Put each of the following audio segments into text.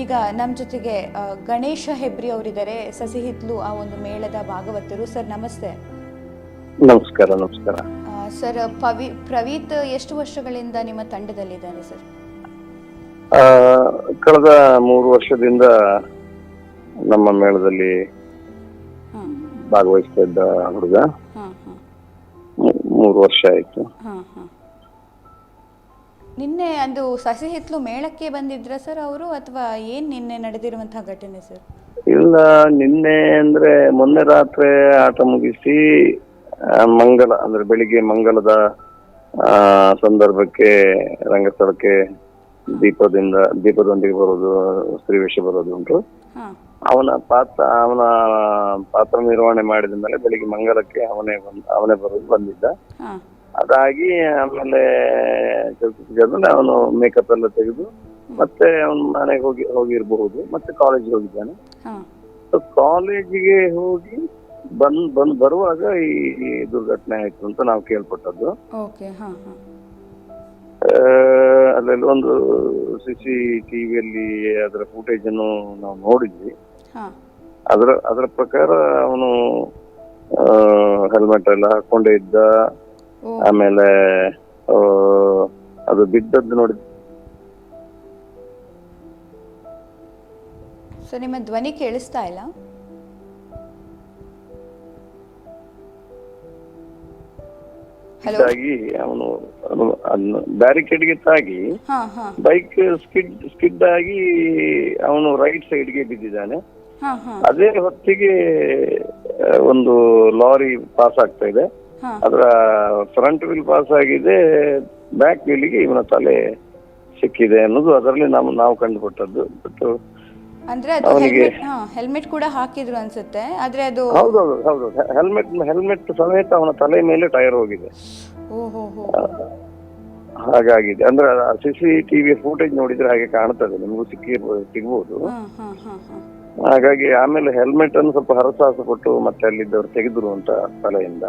ಈಗ ನಮ್ಮ ಜೊತೆಗೆ ಗಣೇಶ ಹೆಬ್ರಿ ಅವರಿದ್ದಾರೆ. ಸಸಿ ಹಿತ್ಲು ಆ ಒಂದು ಮೇಳದ ಭಾಗವತರು ಸರ್ ನಮಸ್ತೆ. ನಮಸ್ಕಾರ ನಮಸ್ಕಾರ. ಸರ್ ಪವಿ ಪ್ರವೀತ್ ಎಷ್ಟು ವರ್ಷಗಳಿಂದ ನಿಮ್ಮ ತಂಡದಲ್ಲಿದ್ದಾರೆ ಸರ್? ಕಳೆದ ಮೂರು ವರ್ಷದಿಂದ ನಮ್ಮ ಮೇಳದಲ್ಲಿ ಭಾಗವಹಿಸ್ತಾ ಇದ್ದ ಹುಡುಗ. ಮೂರು ವರ್ಷ ಆಯ್ತು. ನಿನ್ನೆ ಅದು ಸಸಿ ಹಿತ್ಲು ಮೇಳಕ್ಕೆ ಬಂದಿದ್ರ ಸರ್ ಅವರು ಅಥವಾ ಏನ್ ನಿನ್ನೆ ನಡೆದಿರುವಂತಹ ಘಟನೆ ಸರ್? ಇಲ್ಲ ನಿನ್ನೆ ಅಂದ್ರೆ ಮೊನ್ನೆ ರಾತ್ರಿ ಆಟ ಮುಗಿಸಿ ಆ, ಮಂಗಲ ಅಂದ್ರೆ ಬೆಳಿಗ್ಗೆ ಮಂಗಲದ ಆ, ಸಂದರ್ಭಕ್ಕೆ ರಂಗಸ್ಥಳಕ್ಕೆ ದೀಪದಿಂದ ದೀಪದೊಂದಿಗೆ ಬರೋದು ಸ್ತ್ರೀವೇಷ ಬರೋದು ಉಂಟು. ಹಾಂ. ಅವನ ಪಾತ್ರ ಅವನ ಪಾತ್ರ ನಿರ್ವಹಣೆ ಮಾಡಿದ ಮೇಲೆ ಬೆಳಿಗ್ಗೆ ಮಂಗಲಕ್ಕೆ ಅವನೇ ಬಂದ ಅವನೇ ಬರೋದು ಬಂದಿದ್ದ. ಹಾಂ. ಅದಾಗಿ ಆಮೇಲೆ ಕೆಲಸದಲ್ಲಿ ಅವನು ಮೇಕಪ್ ಎಲ್ಲ ತೆಗೆದು ಮತ್ತೆ ಅವನು ಮನೆಗೆ ಹೋಗಿ ಹೋಗಿರಬಹುದು ಮತ್ತೆ ಕಾಲೇಜ್ ಹೋಗಿದ್ದಾನೆ. ಕಾಲೇಜಿಗೆ ಹೋಗಿ ಬಂದ್ ಬಂದ್ ಬರುವಾಗ ಈ ದುರ್ಘಟನೆ ಆಯ್ತು ಅಂತ ನಾವು ಕೇಳ್ಪಟ್ಟದ್ದು. ಅಲ್ಲೆಲ್ಲ ಒಂದು ಸಿ ಸಿ ಟಿವಿಯಲ್ಲಿ ಅದರ ಫುಟೇಜ್ ಅನ್ನು ನಾವು ನೋಡಿದ್ವಿ. ಅದ್ರ ಅದರ ಪ್ರಕಾರ ಅವನು ಹೆಲ್ಮೆಟ್ ಎಲ್ಲ ಹಾಕೊಂಡೇ ಇದ್ದ. ಆಮೇಲೆ ಅದು ಬಿದ್ದದ್ದು ನೋಡಿ. ಸೊ ನಿಮ್ಮ ಧ್ವನಿ ಕೇಳಿಸ್ತಾ ಇಲ್ಲ? ಬಿದ್ದಾಗಿ ಅವನು ಬ್ಯಾರಿಕೇಡ್ಗೆ ತಾಗಿ ಬೈಕ್ ಸ್ಕಿಡ್ ಸ್ಕಿಡ್ ಆಗಿ ಅವನು ರೈಟ್ ಸೈಡ್ಗೆ ಬಿದ್ದಿದ್ದಾನೆ. ಅದೇ ಹೊತ್ತಿಗೆ ಒಂದು ಲಾರಿ ಪಾಸ್ ಆಗ್ತಾ ಇದೆ. ಅದರ ಫ್ರಂಟ್ ವೀಲ್ ಪಾಸ್ ಆಗಿದೆ ಬ್ಯಾಕ್ ವೀಲ್ಗೆ ಇವನ ತಲೆ ಸಿಕ್ಕಿದೆ ಅನ್ನೋದು ಅದರಲ್ಲಿ ನಾವು ನಾವು ಕಂಡುಕೊಟ್ಟದ್ದು. ಬಟ್ ಅಂದ್ರೆ ಅದು ಅವನಿಗೆ- ಹೆಲ್ಮೆಟ್ ಹಾ ಹೆಲ್ಮೆಟ್ ಕೂಡ ಹಾಕಿದ್ರು ಅನ್ಸುತ್ತೆ ಆದ್ರೆ ಅದು ಹೌದೌದು ಹೌದು ಹೆಲ್ಮೆಟ್ ಹೆಲ್ಮೆಟ್ ಸಮೇತ ಅವನ ತಲೆ ಮೇಲೆ ಟೈರ್ ಹೋಗಿದೆ. ಓ ಹೋ ಹೋ ಹಾಗಾಗಿದೆ. ಅಂದ್ರೆ ಸಿ ಸಿ ಟಿವಿ ಫೂಟೇಜ್ ನೋಡಿದ್ರೆ ಹಾಗೆ ಕಾಣ್ತದೆ ನಿಮಗೂ ಸಿಕ್ಕಿ ಸಿಗ್ಬೋದು. ಹಾ ಹಾ ಹಾ ಹಾ. ಹಾಗಾಗಿ ಆಮೇಲೆ ಹೆಲ್ಮೆಟ್ ಅನ್ನು ಸ್ವಲ್ಪ ಹರಸಾಹಸ ಕೊಟ್ಟು ಮತ್ತೆ ಅಲ್ಲಿದ್ದವ್ರು ತೆಗೆದ್ರು ಅಂತ ತಲೆಯಿಂದ.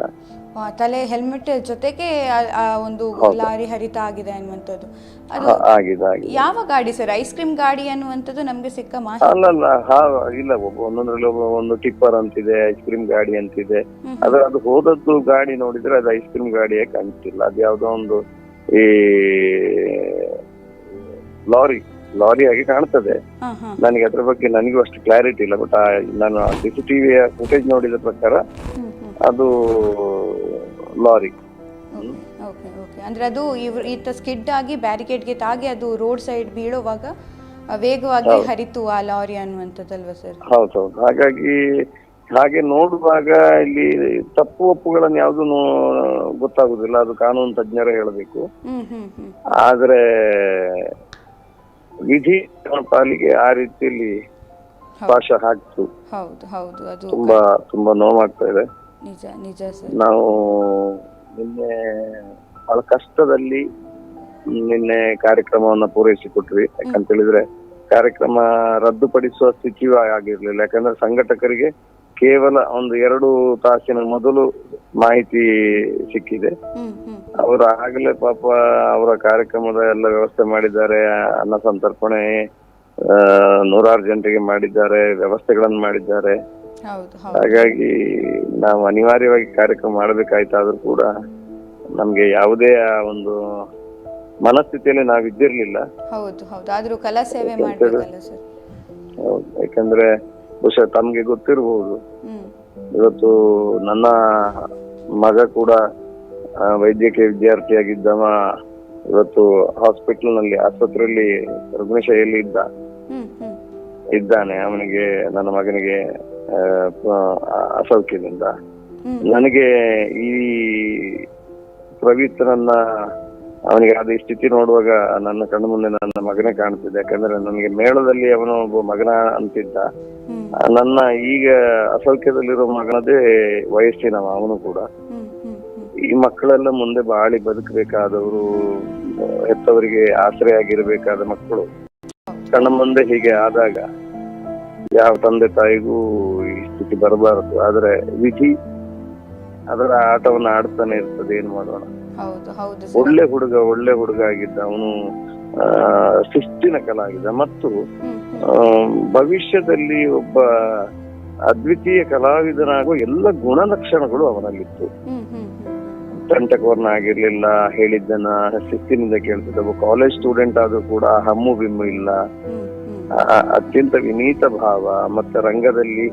ತಲೆ ಹೆಲ್ಮೆಟ್ ಜೊತೆಗೆ ಆ- ಆ ಒಂದು ಲಾರಿ ಹರಿತ ಆಗಿದೆ ಅನ್ನುವಂಥದ್ದು. ಅದು ಹ- ಆಗಿದೆ ಆಗಿದೆ. ಯಾವ ಗಾಡಿ ಸರ್? ಐಸ್ ಕ್ರೀಮ್ ಗಾಡಿ ಅನ್ನುವಂಥದ್ದು ನಮ್ಗೆ ಸಿಕ್ಕ ಮಾಹಿತಿ? ಅಲ್ಲಲ್ಲ ಹಾ ಇಲ್ಲ ಒಬ್ಬ ಒಂದೊಂದ್ರಲ್ಲಿ ಒಬ್ಬ ಒಂದು ಟಿಪ್ಪರ್ ಅಂತಿದೆ ಐಸ್ ಕ್ರೀಮ್ ಗಾಡಿ ಅಂತಿದೆ. ಹ್ಮ್. ಆದ್ರೆ ಅದು ಹೋದದ್ದು ಗಾಡಿ ನೋಡಿದ್ರೆ ಅದು ಐಸ್ ಕ್ರೀಮ್ ಗಾಡಿಯೇ ಕಾಣ್ತಿಲ್ಲ. ಅದು ಯಾವ್ದೋ ಒಂದು ಈ ಲಾರಿ ಲಾರಿ ಆಗಿ ಕಾಣ್ತದೆ. ಹಾ ಹಾ. ನನಗೆ ಅದ್ರ ಬಗ್ಗೆ ನನಗೂ ಅಷ್ಟು ಕ್ಲಾರಿಟಿ ಇಲ್ಲ ಬಟ್ ನಾನು ಸಿ ಸಿ ಟಿವಿಯ ಫುಟೇಜ್ ನೋಡಿದ ಪ್ರಕಾರ ಹ್ಮ್ ಹ್ಮ್. ಅದು ಲಾರಿ. ಓಕೆ ಓಕೆ ಅಂದ್ರೆ ಅದು ಇವ್ರು ಈತ ಸ್ಕಿಡ್ ಆಗಿ ಬ್ಯಾರಿಕೇಡ್ಗೆ ತಾಗಿ ಅದು ರೋಡ್ ಸೈಡ್ ಬೀಳುವಾಗ ವೇಗವಾಗಿ ಹರಿತು ಆ ಲಾರಿ ಅನ್ನುವಂಥದ್ದಲ್ವಾ ಸರ್? ಹೌದೌದು. ಹಾಗಾಗಿ ಹಾಗೆ ನೋಡುವಾಗ ಇಲ್ಲಿ ತಪ್ಪು ಒಪ್ಪುಗಳನ್ನು ಯಾವುದು ಗೊತ್ತಾಗುದಿಲ್ಲ. ಅದು ಕಾನೂನು ತಜ್ಞರೇ ಹೇಳಬೇಕು. ಹ್ಮ್ ಹ್ಮ್ ಹ್ಮ್. ಆದ್ರೆ ವಿಧಿ ಪಾಲಿಗೆ ಆ ರೀತಿಯಲ್ಲಿ ಪಾಶ ಹಾಕ್ತು. ಹೌದು ಹೌದು. ಅದು ತುಂಬಾ ತುಂಬಾ ನೋವಾಗ್ತಾ ಇದೆ. ನಿಜ ನಿಜ ಸರ್. ನಾವು ನಿನ್ನೆ ಬಹಳ ಕಷ್ಟದಲ್ಲಿ ನಿನ್ನೆ ಕಾರ್ಯಕ್ರಮವನ್ನ ಪೂರೈಸಿಕೊಟ್ವಿ ಯಾಕಂತ ಹೇಳಿದ್ರೆ ಕಾರ್ಯಕ್ರಮ ರದ್ದುಪಡಿಸುವ ಸ್ಥಿತಿ ಆಗಿರ್ಲಿಲ್ಲ. ಯಾಕಂದ್ರೆ ಸಂಘಟಕರಿಗೆ ಕೇವಲ ಒಂದು ಎರಡು ತಾಸಿನ ಮೊದಲು ಮಾಹಿತಿ ಸಿಕ್ಕಿದೆ. ಅವರು ಆಗಲೇ ಪಾಪ ಅವರ ಕಾರ್ಯಕ್ರಮದ ಎಲ್ಲ ವ್ಯವಸ್ಥೆ ಮಾಡಿದ್ದಾರೆ. ಅನ್ನ ಸಂತರ್ಪಣೆ ನೂರಾರು ಜನರಿಗೆ ಮಾಡಿದ್ದಾರೆ ವ್ಯವಸ್ಥೆಗಳನ್ನು ಮಾಡಿದ್ದಾರೆ. ಹಾಗಾಗಿ ನಾವು ಅನಿವಾರ್ಯವಾಗಿ ಕಾರ್ಯಕ್ರಮ ಮಾಡಬೇಕಾಯ್ತಾದ್ರೂ ಕೂಡ ನಮ್ಗೆ ಯಾವುದೇ ಆ ಒಂದು ಮನಸ್ಥಿತಿಯಲ್ಲಿ ನಾವು ಇದ್ದಿರ್ಲಿಲ್ಲ. ಹೌದು ಹೌದು. ಆದ್ರೂ ಕಲಾ ಸೇವೆ ಮಾಡ್ಬೇಕಲ್ಲ ಸರ್? ಹೌದು. ಯಾಕಂದ್ರೆ ಬಹುಶಃ ತಮ್ಗೆ ಗೊತ್ತಿರಬಹುದು ಇವತ್ತು ನನ್ನ ಮಗ ಕೂಡ ವೈದ್ಯಕೀಯ ವಿದ್ಯಾರ್ಥಿಯಾಗಿದ್ದವ ಇವತ್ತು ಹಾಸ್ಪಿಟಲ್ನಲ್ಲಿ ಆಸ್ಪತ್ರೆಯಲ್ಲಿ ರುಗ್ಣಶೈಲಿ ಇದ್ದ ಇದ್ದಾನೆ. ಅವನಿಗೆ ನನ್ನ ಮಗನಿಗೆ ಅಸೌಖ್ಯದಿಂದ. ನನಗೆ ಈ ಪ್ರವೀತ್ರನ್ನ ಅವನಿಗೆ ಆದ ಸ್ಥಿತಿ ನೋಡುವಾಗ ನನ್ನ ಕಣ್ಣು ಮುಂದೆ ನನ್ನ ಮಗನೇ ಕಾಣ್ತಿದ್ದೆ ಯಾಕಂದ್ರೆ ನನಗೆ ಮೇಳದಲ್ಲಿ ಅವನು ಒಬ್ಬ ಮಗನ ಅಂತಿದ್ದ. ನನ್ನ ಈಗ ಅಸೌಖ್ಯದಲ್ಲಿರೋ ಮಗನದೇ ವಯಸ್ಸಿನವ ಅವನು ಕೂಡ. ಈ ಮಕ್ಕಳೆಲ್ಲ ಮುಂದೆ ಬಾಳಿ ಬದುಕಬೇಕಾದವರು ಹೆತ್ತವರಿಗೆ ಆಶ್ರಯ ಆಗಿರಬೇಕಾದ ಮಕ್ಕಳು. ಕಣ್ಣ ಮುಂದೆ ಹೀಗೆ ಆದಾಗ ಯಾವ ತಂದೆ ತಾಯಿಗೂ ಈ ಸ್ಥಿತಿ ಬರಬಾರದು. ಆದ್ರೆ ವಿಧಿ ಅದರ ಆಟವನ್ನ ಆಡ್ತಾನೆ ಇರ್ತದೆ ಏನ್ ಮಾಡೋಣ? ಒಳ್ಳೆ ಹುಡುಗ ಒಳ್ಳೆ ಹುಡುಗ ಆಗಿದ್ದ ಅವನು ಶಿಸ್ತಿನ ಕಲಾಗಿದ್ದ ಮತ್ತು ಭವಿಷ್ಯದಲ್ಲಿ ಒಬ್ಬ ಅದ್ವಿತೀಯ ಕಲಾವಿದನಾಗುವ ಎಲ್ಲ ಗುಣಲಕ್ಷಣಗಳು ಅವನಲ್ಲಿತ್ತು. ತಂಟಕವರ್ನ ಆಗಿರ್ಲಿಲ್ಲ ಹೇಳಿದ್ದನ್ನ ಶಿಸ್ತಿನಿಂದ ಕೇಳ್ತಿದ್ದ ಒಬ್ಬ ಕಾಲೇಜ್ ಸ್ಟೂಡೆಂಟ್ ಆದ್ರೂ ಕೂಡ ಹಮ್ಮು ಬಿಮ್ಮು ಇಲ್ಲ. ಅತ್ಯಂತ ವಿನೀತ ಭಾವ ಮತ್ತೆ ರಂಗದಲ್ಲಿ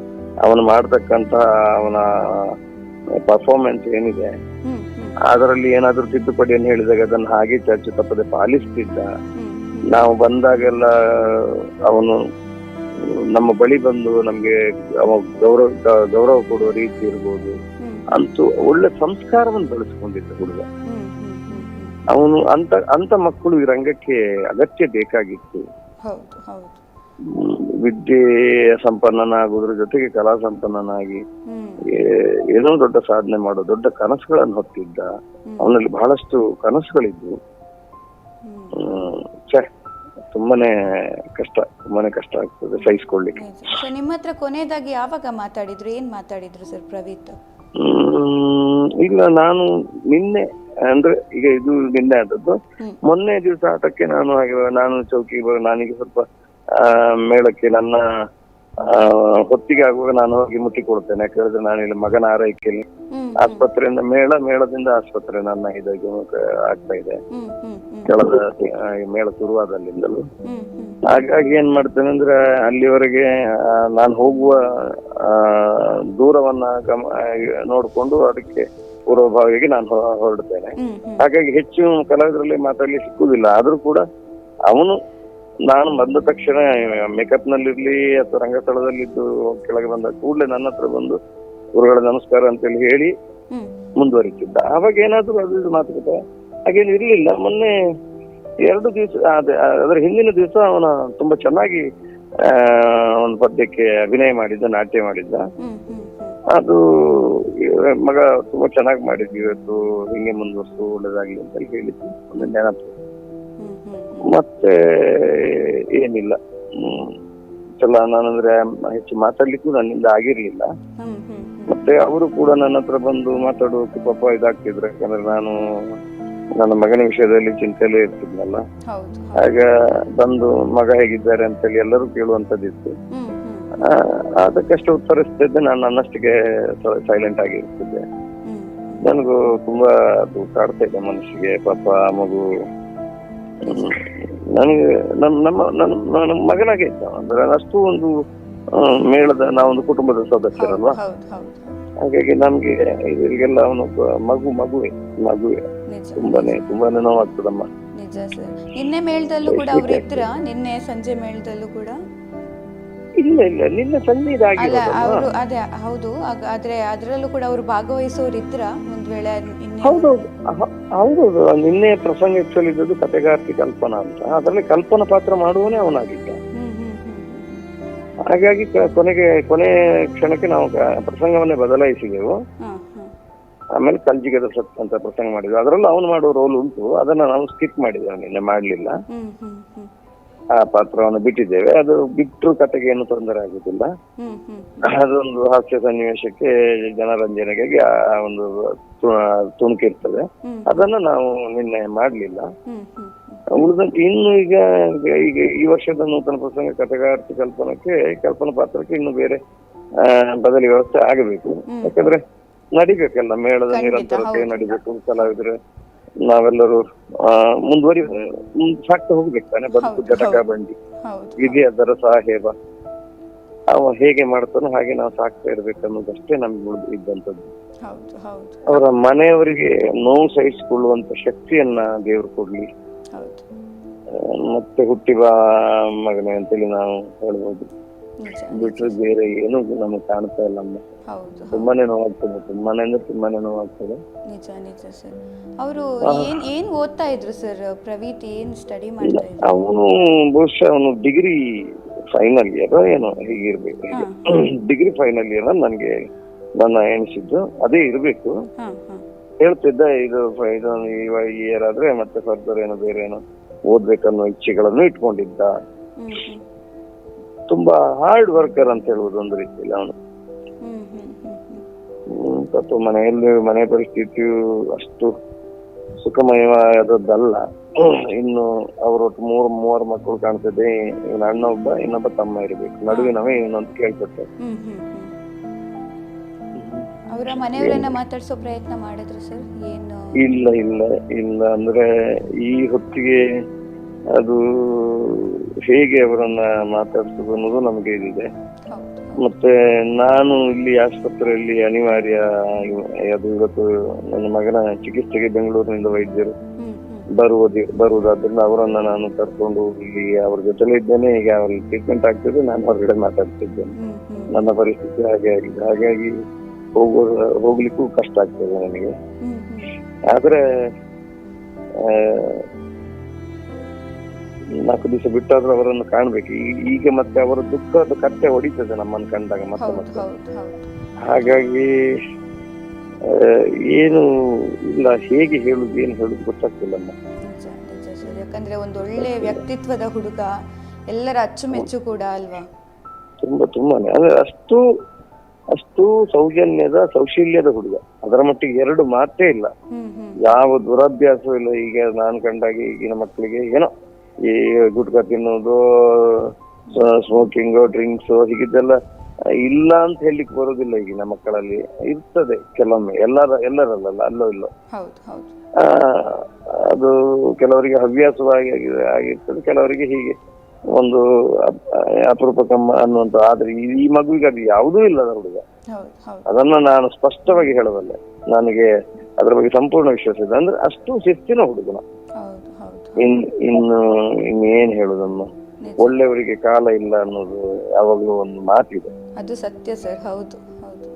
ಅವನು ಮಾಡ್ತಕ್ಕಂತಹ ಅವನ ಪರ್ಫಾರ್ಮೆನ್ಸ್ ಏನಿದೆ, ಅದರಲ್ಲಿ ಏನಾದ್ರೂ ತಿದ್ದುಪಡಿಯನ್ನು ಹೇಳಿದಾಗ ಅದನ್ನ ಹಾಗೆ ಚರ್ಚೆ ತಪ್ಪದೆ ಪಾಲಿಸ್ತಿದ್ದ. ನಾವು ಬಂದಾಗೆಲ್ಲ ಅವನು ನಮ್ಮ ಬಳಿ ಬಂದು ನಮ್ಗೆ ಅವ ಗೌರವ ಗೌರವ ಕೊಡುವ ರೀತಿ ಇರ್ಬೋದು. ಅಂತೂ ಒಳ್ಳೆ ಸಂಸ್ಕಾರವನ್ನು ಬೆಳೆಸ್ಕೊಂಡಿದ್ದ ಹುಡುಗ. ಅವನು ಅಂತ ಅಂತ ಮಕ್ಕಳು ಈ ರಂಗಕ್ಕೆ ಅಗತ್ಯ ಬೇಕಾಗಿತ್ತು. ಹೌದು ಸಂಪನ್ನನ ಆಗುದ್ರ ವಿದ್ಯೆ ಜೊತೆಗೆ ಕಲಾ ಸಂಪನ್ನನಾಗಿ ಏನೋ ದೊಡ್ಡ ಸಾಧನೆ ಮಾಡೋ ದೊಡ್ಡ ಕನಸುಗಳನ್ನು ಹೊತ್ತಿದ್ದ ಅವನಲ್ಲಿ ಬಹಳಷ್ಟು ಕನಸುಗಳಿದ್ವು. ತುಂಬಾನೇ ಕಷ್ಟ ತುಂಬಾನೇ ಕಷ್ಟ ಆಗ್ತದೆ ಸಹಿಸ್ಕೊಳ್ಳಿಕ್ಕೆ. ನಿಮ್ಮ ಹತ್ರ ಕೊನೆಯದಾಗಿ ಯಾವಾಗ ಮಾತಾಡಿದ್ರು? ಏನ್ ಮಾತಾಡಿದ್ರು ಸರ್ ಪ್ರವೀತ್? ಹ್ಮ್ ಇಲ್ಲ ನಾನು ನಿನ್ನೆ ಅಂದ್ರೆ ಈಗ ಇದು ನಿನ್ನೆ ಆದದ್ದು. ಮೊನ್ನೆ ದಿವಸ ಆಟಕ್ಕೆ ನಾನು ಹಾಗೆ ನಾನು ಚೌಕಿಗೆ ಬರೋ ನಾನೀಗ ಸ್ವಲ್ಪ ಮೇಳಕ್ಕೆ ನನ್ನ ಹೊತ್ತಿಗೆ ಆಗುವಾಗ ನಾನು ಹೋಗಿ ಮುಟ್ಟಿಕೊಡ್ತೇನೆ ಯಾಕಂದ್ರೆ ನಾನು ಇಲ್ಲಿ ಮಗನ ಆರೈಕೆಯಲ್ಲಿ. ಆಸ್ಪತ್ರೆಯಿಂದ ಮೇಳ ಮೇಳದಿಂದ ಆಸ್ಪತ್ರೆ ನನ್ನ ಇದಾಗಿ ಆಗ್ತಾ ಇದೆ. ಕೆಳದ ಮೇಳ ಶುರುವಾದಲ್ಲಿಂದಲೂ. ಹಾಗಾಗಿ ಏನ್ ಮಾಡ್ತೇನೆ ಅಂದ್ರೆ ಅಲ್ಲಿವರೆಗೆ ನಾನು ಹೋಗುವ ಆ, ದೂರವನ್ನ ಗಮ ನೋಡ್ಕೊಂಡು ಅದಕ್ಕೆ ಪೂರ್ವಭಾವಿಯಾಗಿ ನಾನು ಹೊರಡ್ತೇನೆ ಹಾಗಾಗಿ ಹೆಚ್ಚು ಕಲಾವಿದರಲ್ಲಿ ಮಾತಾಡ್ಲಿಕ್ಕೆ ಸಿಕ್ಕುದಿಲ್ಲ ಆದ್ರೂ ಕೂಡ ಅವನು ನಾನು ಬಂದ ತಕ್ಷಣ ಮೇಕಪ್ ನಲ್ಲಿರ್ಲಿ ಅಥವಾ ರಂಗಸ್ಥಳದಲ್ಲಿದ್ದು ಕೆಳಗೆ ಬಂದ ಕೂಡಲೇ ನನ್ನ ಹತ್ರ ಬಂದು ಗುರುಗಳ ನಮಸ್ಕಾರ ಅಂತೇಳಿ ಹೇಳಿ ಹೇಳಿ ಮುಂದುವರಿತಿದ್ದ. ಅವಾಗ ಏನಾದ್ರು ಅದು ಮಾತುಕತೆ. ಹಾಗೇನು ಇರ್ಲಿಲ್ಲ. ಮೊನ್ನೆ ಎರಡು ದಿವಸ ಅದೇ ಅದರ ಹಿಂದಿನ ದಿವಸ ಅವನ ತುಂಬಾ ಚೆನ್ನಾಗಿ ಆ, ಒಂದು ಪದ್ಯಕ್ಕೆ ಅಭಿನಯ ಮಾಡಿದ್ದ ನಾಟ್ಯ ಮಾಡಿದ್ದ. ಅದು ಮಗ ತುಂಬಾ ಚೆನ್ನಾಗಿ ಮಾಡಿದ್ವಿ ಇವತ್ತು ಹಿಂಗೆ ಮುಂದುವರ್ಸು ಒಳ್ಳೇದಾಗ್ಲಿ ಅಂತ ಹೇಳಿದ್ವಿ. ಒಂದು ನೆನಪು. ಮತ್ತೆ ಏನಿಲ್ಲ. ಹ್ಮ್. ಚಲ ನಾನಂದ್ರೆ ಹೆಚ್ಚು ಮಾತಾಡ್ಲಿಕ್ಕೂ ನನ್ನಿಂದ ಆಗಿರ್ಲಿಲ್ಲ. ಮತ್ತೆ ಅವರು ಕೂಡ ನನ್ನ ಹತ್ರ ಬಂದು ಮಾತಾಡೋಕೆ ಪಾಪ ಇದಾಗ್ತಿದ್ರು. ಯಾಕಂದ್ರೆ ನಾನು ನನ್ನ ಮಗನ ವಿಷಯದಲ್ಲಿ ಚಿಂತೆಲೇ ಇರ್ತಿದ್ನಲ್ಲ. ಆಗ ಬಂದು ಮಗ ಹೇಗಿದ್ದಾರೆ ಅಂತೇಳಿ ಎಲ್ಲರೂ ಕೇಳುವಂತದ್ದಿತ್ತು ಅದಕ್ಕಷ್ಟು ಉತ್ತರಿಸ್ತಿದ್ದೆ. ನಾನು ನನ್ನಷ್ಟಿಗೆ ಸೈಲೆಂಟ್ ಆಗಿರ್ತಿದ್ದೆ. ಇರ್ತಿದ್ದೆ ನನಗೂ ತುಂಬಾ ಕಾಡ್ತಾ ಇದೆ ಮನಸ್ಸಿಗೆ. ಪಾಪ ಮಗು ನನಗೆ ನಮ್ಮ ನಮ್ಮ ನನ್ನ ನನ್ನ ಮಗನಾಗೆ ಇದ್ದ. ಅಂದ್ರೆ ಅಷ್ಟು ಒಂದು ಮೇಳದ ನಾವೊಂದು ಕುಟುಂಬದ ಸದಸ್ಯರಲ್ವಾ? ಹಾಗಾಗಿ ನಮ್ಗೆ ಇವರಿಗೆಲ್ಲ ಅವನೊಬ್ಬ ಮಗು ಮಗುವೆ ಮಗುವೆ. ತುಂಬಾನೇ ತುಂಬಾನೇ ನೋವಾಗ್ತದಮ್ಮ. ನಿಜ ಸರ್. ನಿನ್ನೆ ಮೇಳದಲ್ಲೂ ಕೂಡ ಅವ್ರು ಇದ್ರ? ನಿನ್ನೆ ಸಂಜೆ ಮೇಳದಲ್ಲೂ ಕೂಡ? ಇಲ್ಲ ಇಲ್ಲ. ನಿನ್ನೆ ಸಂಜೆ ಅಲ್ಲ ಅವರು ಅದೇ ಹೌದು. ಆದ್ರೆ ಅದರಲ್ಲೂ ಕೂಡ ಅವರು ಭಾಗವಹಿಸೋರು ಇದ್ರ ಒಂದ್ ವೇಳೆ ಹೌದೌದು. ಹ- ಹೌದೌದು ನಿನ್ನೆ ಪ್ರಸಂಗ ಆಕ್ಚುಲಿ ಇದ್ದದ್ದು ಕತೆಗಾರ್ತಿ ಕಲ್ಪನಾ ಅಂತ. ಅದರಲ್ಲಿ ಕಲ್ಪನಾ ಪಾತ್ರ ಮಾಡುವನೇ ಅವನಾಗಿದ್ದ. ಹಾಗಾಗಿ ಕೊನೆಗೆ ಕೊನೆ ಕ್ಷಣಕ್ಕೆ ನಾವು ಪ್ರಸಂಗವನ್ನೇ ಬದಲಾಯಿಸಿದೆವು. ಆಮೇಲೆ ಕಲ್ಜಿಗದ ಸತ್ ಅಂತ ಪ್ರಸಂಗ ಮಾಡಿದ್ವಿ. ಅದರಲ್ಲೂ ಅವನು ಮಾಡೋ ರೋಲ್ ಉಂಟು. ಅದನ್ನ ನಾವು ಸ್ಕಿಪ್ ಮಾಡಿದ್ದೇವೆ ನಿನ್ನೆ ಮಾಡ್ಲಿಲ್ಲ. ಆ ಪಾತ್ರವನ್ನು ಬಿಟ್ಟಿದ್ದೇವೆ. ಅದು ಬಿಟ್ಟರು ಕತೆಗೆ ಏನು ತೊಂದರೆ ಆಗುದಿಲ್ಲ. ಅದೊಂದು ಹಾಸ್ಯ ಸನ್ನಿವೇಶಕ್ಕೆ ಜನರಂಜನೆಗಾಗಿ ಆ ಒಂದು ತುಣುಕಿರ್ತದೆ ಅದನ್ನ ನಾವು ನಿನ್ನೆ ಮಾಡ್ಲಿಲ್ಲ. ಉಳಿದಂತೆ ಇನ್ನು ಈಗ ಈಗ ಈ ವರ್ಷದ ನೂತನ ಪ್ರಸಂಗ ಕಥೆಗಾರ್ತಿ ಕಲ್ಪನಕ್ಕೆ ಕಲ್ಪನಾ ಪಾತ್ರಕ್ಕೆ ಇನ್ನು ಬೇರೆ ಆ, ಬದಲಿ ವ್ಯವಸ್ಥೆ ಆಗಬೇಕು. ಯಾಕಂದ್ರೆ ನಡಿಬೇಕಲ್ಲ ಮೇಳದ ನಿರಂತರತೆ. ನಡಿಬೇಕು ಕಲಾವಿದ್ರೆ ನಾವೆಲ್ಲರೂ ಆ, ಮುಂದುವರಿ ಮುಂದ್ ಸಾಕ್ತಾ ಹೋಗ್ಬೇಕು ತಾನೆ ಬದುಕು ಘಟಕ ಬಂಡಿ. ಹೌದು. ವಿಧಿ ಅದರ ಸಾಹೇಬ ಅವ ಹೇಗೆ ಮಾಡ್ತಾನೋ ಹಾಗೆ ನಾವು ಸಾಕ್ತಾ ಇರ್ಬೇಕನ್ನೋದಷ್ಟೇ ನಮ್ಗೆ ಉಳ್ದ್- ಇದ್ದಂಥದ್ದು ಅವರ ಮನೆಯವರಿಗೆ ನೋವು ಸಹಿಸಿಕೊಳ್ಳುವಂತ ಶಕ್ತಿಯನ್ನ ದೇವರು ಕೊಡ್ಲಿ. ಮತ್ತೆ ಹುಟ್ಟಿ ಬಾ ಮಗನೇ ಅಂತೇಳಿ ನಾವು ಹೇಳ್ಬೋದು. ಬಿಟ್ರೆ ಬೇರೆ ಏನು ನಮಗೆ ಕಾಣ್ತಾ ಇಲ್ಲ ಅಮ್ಮ ಹೌದು ಹೌದು. ತುಂಬಾನೇ ನೋವಾಗ್ತದೆ ತುಂಬಾನೇ ಅಂದ್ರೆ ತುಂಬಾನೇ ನೋವಾಗ್ತದೆ. ನಿಜ ನಿಜ ಸರ್. ಅವರು ಏನ್ ಏನ್ ಓದ್ತಾ ಇದ್ರು ಸರ್? ಪ್ರವೀತ್ ಏನ್ ಸ್ಟಡಿ ಮಾಡ್ತಾ ಇದ್ರು? ಅವನು ಬಹುಶಃ ಅವನು ಡಿಗ್ರಿ ಫೈನಲ್ ಇಯರ್ ಏನೋ ಹೀಗಿರ್ಬೇಕು. ಡಿಗ್ರಿ ಫೈನಲ್ ಇಯರ್ ನನ್ಗೆ ನನ್ನ ಎಣಿಸಿದ್ದು. ಅದೇ ಇರ್ಬೇಕು. ಹೇಳ್ತಿದ್ದ ಇದು ಇದು ಇಯರ್ ಆದ್ರೆ ಮತ್ತೆ ಫರ್ದರ್ ಏನೋ ಬೇರೆ ಏನೋ ಓದ್ಬೇಕನ್ನೋ ಇಚ್ಛೆಗಳನ್ನು ಇಟ್ಕೊಂಡಿದ್ದ. ತುಂಬಾ ಹಾರ್ಡ್ ವರ್ಕರ್ ಅಂತ ಹೇಳುವುದು ಒಂದು ರೀತಿಯಲ್ಲಿ ಅವನು. ಹ್ಮ್ ಅಥವಾ ಮನೆಯಲ್ಲಿ ಮನೆ ಪರಿಸ್ಥಿತಿಯು ಅಷ್ಟು ಸುಖಮಯವಾದದ್ದಲ್ಲ. ಇನ್ನು ಅವರೊಟ್ಟು ಮೂರು ಮೂವರು ಮಕ್ಕಳು ಕಾಣ್ತದೆ. ಇವನ ಅಣ್ಣ ಒಬ್ಬ ಇನ್ನೊಬ್ಬ ತಮ್ಮ ಇರಬೇಕು. ನಡುವೆ ನಾವೇ ಕೇಳ್ಪಟ್ಟೆ ಅವರ ಮನೆಯವರನ್ನ ಮಾತಾಡ್ಸೋ ಪ್ರಯತ್ನ ಮಾಡಿದ್ರು ಸರ್? ಏನು? ಇಲ್ಲ ಇಲ್ಲ ಇಲ್ಲ. ಅಂದ್ರೆ ಈ ಹೊತ್ತಿಗೆ ಅದು ಹೇಗೆ ಅವರನ್ನ ಮಾತಾಡ್ಸೋದು ಅನ್ನೋದು ನಮಗೆ ಇದಿದೆ. ಮತ್ತೆ ನಾನು ಇಲ್ಲಿ ಆಸ್ಪತ್ರೆಯಲ್ಲಿ ಅನಿವಾರ್ಯ ಅದು ಇವತ್ತು ನನ್ನ ಮಗನ ಚಿಕಿತ್ಸೆಗೆ ಬೆಂಗಳೂರಿನಿಂದ ವೈದ್ಯರು ಬರುವುದೇ ಬರುವುದಾದ್ರಿಂದ ಅವರನ್ನ ನಾನು ಕರ್ಕೊಂಡು ಇಲ್ಲಿ ಅವ್ರ ಜೊತೆಲೇ ಇದ್ದೇನೆ. ಈಗ ಅವ್ರಿಗೆ ಟ್ರೀಟ್ಮೆಂಟ್ ಆಗ್ತಿದೆ. ನಾನು ಹೊರಗಡೆ ಮಾತಾಡ್ತಿದ್ದೇನೆ. ನನ್ನ ಪರಿಸ್ಥಿತಿ ಹಾಗೆ ಆಗಿದೆ. ಹಾಗಾಗಿ ಹೋಗೋ ಹೋಗ್ಲಿಕ್ಕೂ ಕಷ್ಟ ಆಗ್ತದೆ ನನಗೆ. ಆದ್ರೆ ಆ, ನಾಲ್ಕು ದಿವಸ ಬಿಟ್ಟಾದ್ರೂ ಅವರನ್ನು ಕಾಣ್ಬೇಕು. ಈಗ ಮತ್ತೆ ಅವರ ದುಃಖದ ಕತ್ತೆ ಹೊಡಿತದೆ ನಮ್ಮನ್ನು ಕಂಡಾಗ ಮತ್ತೆ ಮತ್ತೆ. ಹಾಗಾಗಿ ಏನು ಇಲ್ಲ. ಹೇಗೆ ಹೇಳುದು ಏನು ಹೇಳುದು ಗೊತ್ತಾಗ್ತಿಲ್ಲ ಯಾಕಂದ್ರೆ ಒಂದು ಒಳ್ಳೆ ವ್ಯಕ್ತಿತ್ವದ ಹುಡುಗ ಎಲ್ಲರ ಅಚ್ಚುಮೆಚ್ಚು ಕೂಡ ಅಲ್ವಾ? ತುಂಬಾ ತುಂಬಾನೇ. ಅಂದ್ರೆ ಅಷ್ಟು ಅಷ್ಟು ಸೌಜನ್ಯದ ಸೌಶೀಲ್ಯದ ಹುಡುಗ. ಅದರ ಮಟ್ಟಿಗೆ ಎರಡು ಮಾತೇ ಇಲ್ಲ. ಯಾವ ದುರಭ್ಯಾಸವೂ ಇಲ್ಲ. ಈಗ ನಾನು ಕಂಡಾಗ ಈಗಿನ ಮಕ್ಕಳಿಗೆ ಏನೋ ಈ ಗುಟ್ಕಾ ತಿನ್ನೋದು ಸ್ಮೋಕಿಂಗ್ ಡ್ರಿಂಕ್ಸ್ ಹೀಗಿದ್ದೆಲ್ಲ ಇಲ್ಲ ಅಂತ ಹೇಳಲಿಕ್ಕೆ ಬರೋದಿಲ್ಲ ಈಗಿನ ಮಕ್ಕಳಲ್ಲಿ. ಇರ್ತದೆ ಕೆಲವೊಮ್ಮೆ. ಎಲ್ಲರ ಎಲ್ಲರಲ್ಲ ಅಲ್ಲೋ ಇಲ್ಲೋ. ಅದು ಕೆಲವರಿಗೆ ಹವ್ಯಾಸವಾಗಿ ಆಗಿದೆ ಆಗಿರ್ತದೆ ಕೆಲವರಿಗೆ ಹೀಗೆ ಒಂದು ಅಪರೂಪ ಕಮ್ಮ ಅನ್ನುವಂತ ಆದ್ರೆ ಈ- ಮಗುವಿಗೆ ಅದು ಯಾವುದೂ ಇಲ್ಲ ಹುಡುಗ. ಹೌದು ಹೌದು. ಅದನ್ನ ನಾನು ಸ್ಪಷ್ಟವಾಗಿ ಹೇಳಬಲ್ಲೆ. ನನಗೆ ಅದರ ಬಗ್ಗೆ ಸಂಪೂರ್ಣ ವಿಶ್ವಾಸ ಇದೆ. ಅಂದ್ರೆ ಅಷ್ಟು ಶಿಸ್ತಿನ ಹುಡುಗನ. ಇನ್ ಇನ್ನು ಇನ್ನೇನ್ ಹೇಳುದಮ್ಮ? ನಿಜ. ಒಳ್ಳೆಯವರಿಗೆ ಕಾಲ ಇಲ್ಲ ಅನ್ನೋದು ಯಾವಾಗ್ಲೂ ಒಂದು ಮಾತಿದೆ. ಅದು ಸತ್ಯ ಸರ್ ಹೌದು ಹೌದು.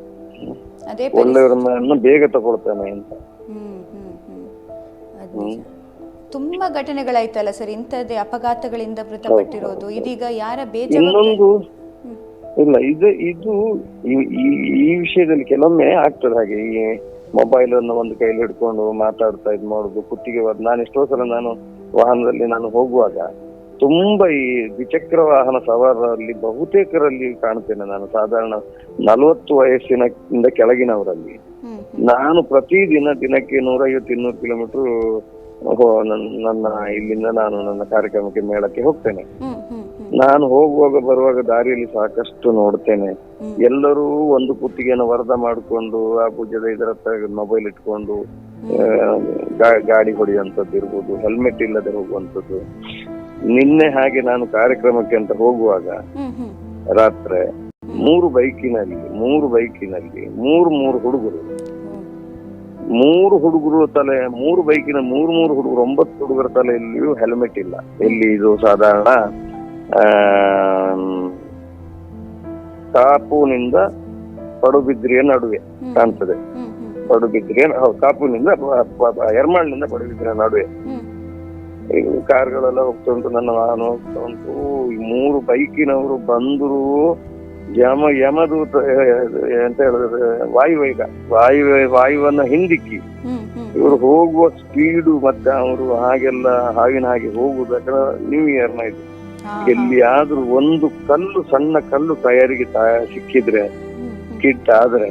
ಅದೇ ಒಳ್ಳೆಯವರನ್ನು ಒಳ್ಳೆಯವರನ್ನ ಬೇಗ ತಗೊಳ್ತಾನೆ ಅಂತ. ಹ್ಮ್ ಹ್ಮ್ ಹ್ಮ್. ಅದ್ ನಿಜ. ತುಂಬಾ ಘಟನೆಗಳಾಯ್ತಲ್ಲ ಸರ್ ಇಂಥದ್ದೇ ಅಪಘಾತಗಳಿಂದ ಮೃತಪಟ್ಟಿರೋದು. ಇದೀಗ ಯಾರ ಬೇಜವಾಬ್ದಾರಿ ಇನ್ನೊಂದು ಹ್ಮ್. ಇಲ್ಲ ಇದು ಇದು ಈ- ಈ ಈ ವಿಷಯದಲ್ಲಿ ಕೆಲವೊಮ್ಮೆ ಆಗ್ತದೆ ಹಾಗೆ. ಈ ಮೊಬೈಲ್ ಅನ್ನು ಒಂದು ಕೈಲಿ ಹಿಡ್ಕೊಂಡು ಮಾತಾಡ್ತಾ ಇದ್ ಮಾಡುದು ಕುತ್ತಿಗೆ ಒದ್- ನಾನು ಎಷ್ಟೋ ಸಲ ನಾನು ವಾಹನದಲ್ಲಿ ನಾನು ಹೋಗುವಾಗ ತುಂಬಾ ಈ ದ್ವಿಚಕ್ರ ವಾಹನ ಸವಾರರಲ್ಲಿ ಬಹುತೇಕರಲ್ಲಿ ಕಾಣ್ತೇನೆ ನಾನು. ಸಾಧಾರಣ ನಲವತ್ತು ವಯಸ್ಸಿನ ಕೆಳಗಿನವರಲ್ಲಿ. ನಾನು ಪ್ರತಿದಿನ ದಿನಕ್ಕೆ ನೂರೈವತ್ತು ಇನ್ನೂರು ಕಿಲೋಮೀಟರ್ ನನ್ನ ಇಲ್ಲಿಂದ ನಾನು ನನ್ನ ಕಾರ್ಯಕ್ರಮಕ್ಕೆ ಮೇಳಕ್ಕೆ ಹೋಗ್ತೇನೆ. ನಾನು ಹೋಗುವಾಗ ಬರುವಾಗ ದಾರಿಯಲ್ಲಿ ಸಾಕಷ್ಟು ನೋಡ್ತೇನೆ. ಎಲ್ಲರೂ ಒಂದು ಕುತ್ತಿಗೆಯನ್ನು ವರದ ಮಾಡಿಕೊಂಡು ಆ ಪೂಜೆದ ಇದರ ಮೊಬೈಲ್ ಇಟ್ಕೊಂಡು ಗಾಡಿ ಹೊಡೆಯುವಂಥದ್ದು ಇರ್ಬೋದು ಹೆಲ್ಮೆಟ್ ಇಲ್ಲದೆ ಹೋಗುವಂಥದ್ದು. ನಿನ್ನೆ ಹಾಗೆ ನಾನು ಕಾರ್ಯಕ್ರಮಕ್ಕೆ ಅಂತ ಹೋಗುವಾಗ ರಾತ್ರಿ ಮೂರು ಬೈಕಿನಲ್ಲಿ ಮೂರು ಬೈಕಿನಲ್ಲಿ ಮೂರು ಮೂರು ಹುಡುಗರು. ಮೂರು ಹುಡುಗರು ತಲೆ ಮೂರು ಬೈಕಿನ ಮೂರು ಮೂರು ಹುಡುಗರು ಒಂಬತ್ತು ಹುಡುಗರ ತಲೆಯಲ್ಲಿಯೂ ಹೆಲ್ಮೆಟ್ ಇಲ್ಲ. ಎಲ್ಲಿ ಇದು ಸಾಧಾರಣ ಕಾಪುನಿಂದ ಪಡುಬಿದ್ರಿಯ ನಡುವೆ. ಕಾಣ್ತದೆ. ಹೌದು, ಕಾಪುನಿಂದ ಎರ್ಮಾಳ್ನಿಂದ ಪಡುಬಿದ್ರಿಯ ನಡುವೆ. ಕಾರ್ಗಳೆಲ್ಲ ಹೋಗ್ತಾ ಉಂಟು ನನ್ನ ವಾಹನ ಹೋಗ್ತಾ ಉಂಟು. ಈ ಮೂರು ಬೈಕಿನವರು ಬಂದ್ರು ಯಮ ಯಮದೂತ ಎಂತ ಹೇಳಿದ್ರೆ ವಾಯುವೇಗ ವಾಯು ವಾಯುವನ್ನ ಹಿಂದಿಕ್ಕಿ. ಇವರು ಹೋಗುವ ಸ್ಪೀಡು ಮತ್ತೆ ಅವರು ಹಾಗೆಲ್ಲ ಹಾವಿನ ಹಾಗೆ ಹೋಗುವುದಕ್ಕೆ ನ್ಯೂ ಇಯರ್ ಇದು. ಎಲ್ಲಿಯಾದ್ರೂ ಒಂದು ಕಲ್ಲು ಸಣ್ಣ ಕಲ್ಲು ತಯಾರಿಗೆ ಸಿಕ್ಕಿದ್ರೆ ಕಿಟ್ ಆದ್ರೆ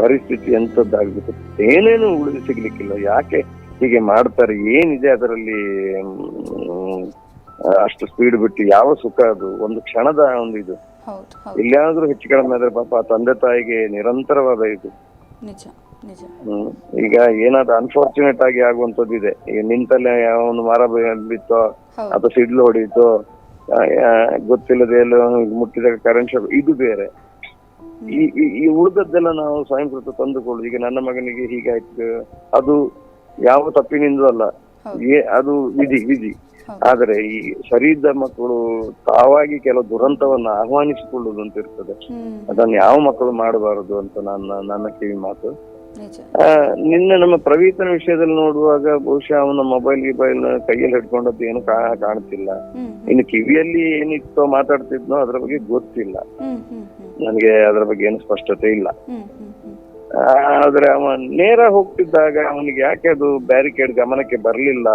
ಪರಿಸ್ಥಿತಿ ಎಂಥದ್ದಾಗ್ಬಿಟ್ಟು ಏನೇನು ಉಳಿದು ಸಿಗ್ಲಿಕ್ಕಿಲ್ಲ. ಯಾಕೆ ಹೀಗೆ ಮಾಡ್ತಾರೆ? ಏನಿದೆ ಅದರಲ್ಲಿ ಅಷ್ಟು ಸ್ಪೀಡ್ ಬಿಟ್ಟು ಯಾವ ಸುಖ ಅದು? ಒಂದು ಕ್ಷಣದ ಒಂದು ಇದು. ಇಲ್ಲಾದ್ರೂ ಹೆಚ್ಚು ಕಡಿಮೆ ಆದ್ರೆ ಪಾಪ ತಂದೆ ತಾಯಿಗೆ ನಿರಂತರವಾದ ಇದು. ಈಗ ಏನಾದ್ರು ಅನ್ಫಾರ್ಚುನೇಟ್ ಆಗಿ ಆಗುವಂತದ್ದು ಇದೆ. ಈಗ ನಿಂತಲ್ಲೇ ಒಂದು ಮರ ಬಿತ್ತೋ ಅಥವಾ ಸಿಡ್ಲು ಹೊಡೀತೋ ಗೊತ್ತಿಲ್ಲದೆ ಎಲ್ಲ ಮುಟ್ಟಿದಾಗ ಕರೆಂಟ್ ಶಾಕ್ ಇದು ಬೇರೆ. ಈ ಈ- ಉಳಿದದ್ದೆಲ್ಲ ನಾವು ಸ್ವಯಂಕೃತ ತಂದುಕೊಳ್ಳುದು. ಈಗ ನನ್ನ ಮಗನಿಗೆ ಹೀಗಾಯ್ತು ಅದು ಯಾವ ತಪ್ಪಿನಿಂದ ಅಲ್ಲ. ಅದು ವಿಧಿ ವಿಧಿ. ಆದರೆ ಈ ಸರಿಯಿದ್ದ ಮಕ್ಕಳು ತಾವಾಗಿ ಕೆಲವು ದುರಂತವನ್ನ ಆಹ್ವಾನಿಸಿಕೊಳ್ಳುವುದು ಅಂತ ಇರ್ತದೆ. ಅದನ್ನು ಯಾವ ಮಕ್ಕಳು ಮಾಡಬಾರದು ಅಂತ ನನ್ನ ನನ್ನ ಕಿವಿ ಮಾತು. ನಿನ್ನೆ ನಮ್ಮ ಪ್ರವೀತನ ವಿಷಯದಲ್ಲಿ ನೋಡುವಾಗ ಬಹುಶಃ ಅವನ ಮೊಬೈಲ್ ಗಿಬೈಲ್ ಕೈಯಲ್ಲಿ ಹಿಡ್ಕೊಂಡದ್ದು ಏನು ಕಾಣ್ತಿಲ್ಲ. ಇನ್ನು ಕಿವಿಯಲ್ಲಿ ಏನಿತ್ತೋ ಮಾತಾಡ್ತಿದ್ನೋ ಅದ್ರ ಬಗ್ಗೆ ಗೊತ್ತಿಲ್ಲ. ನನಗೆ ಅದ್ರ ಬಗ್ಗೆ ಏನು ಸ್ಪಷ್ಟತೆ ಇಲ್ಲ. ಆದ್ರೆ ಅವ ನೇರ ಹೋಗ್ತಿದ್ದಾಗ ಅವನಿಗೆ ಯಾಕೆ ಅದು ಬ್ಯಾರಿಕೇಡ್ ಗಮನಕ್ಕೆ ಬರ್ಲಿಲ್ಲ?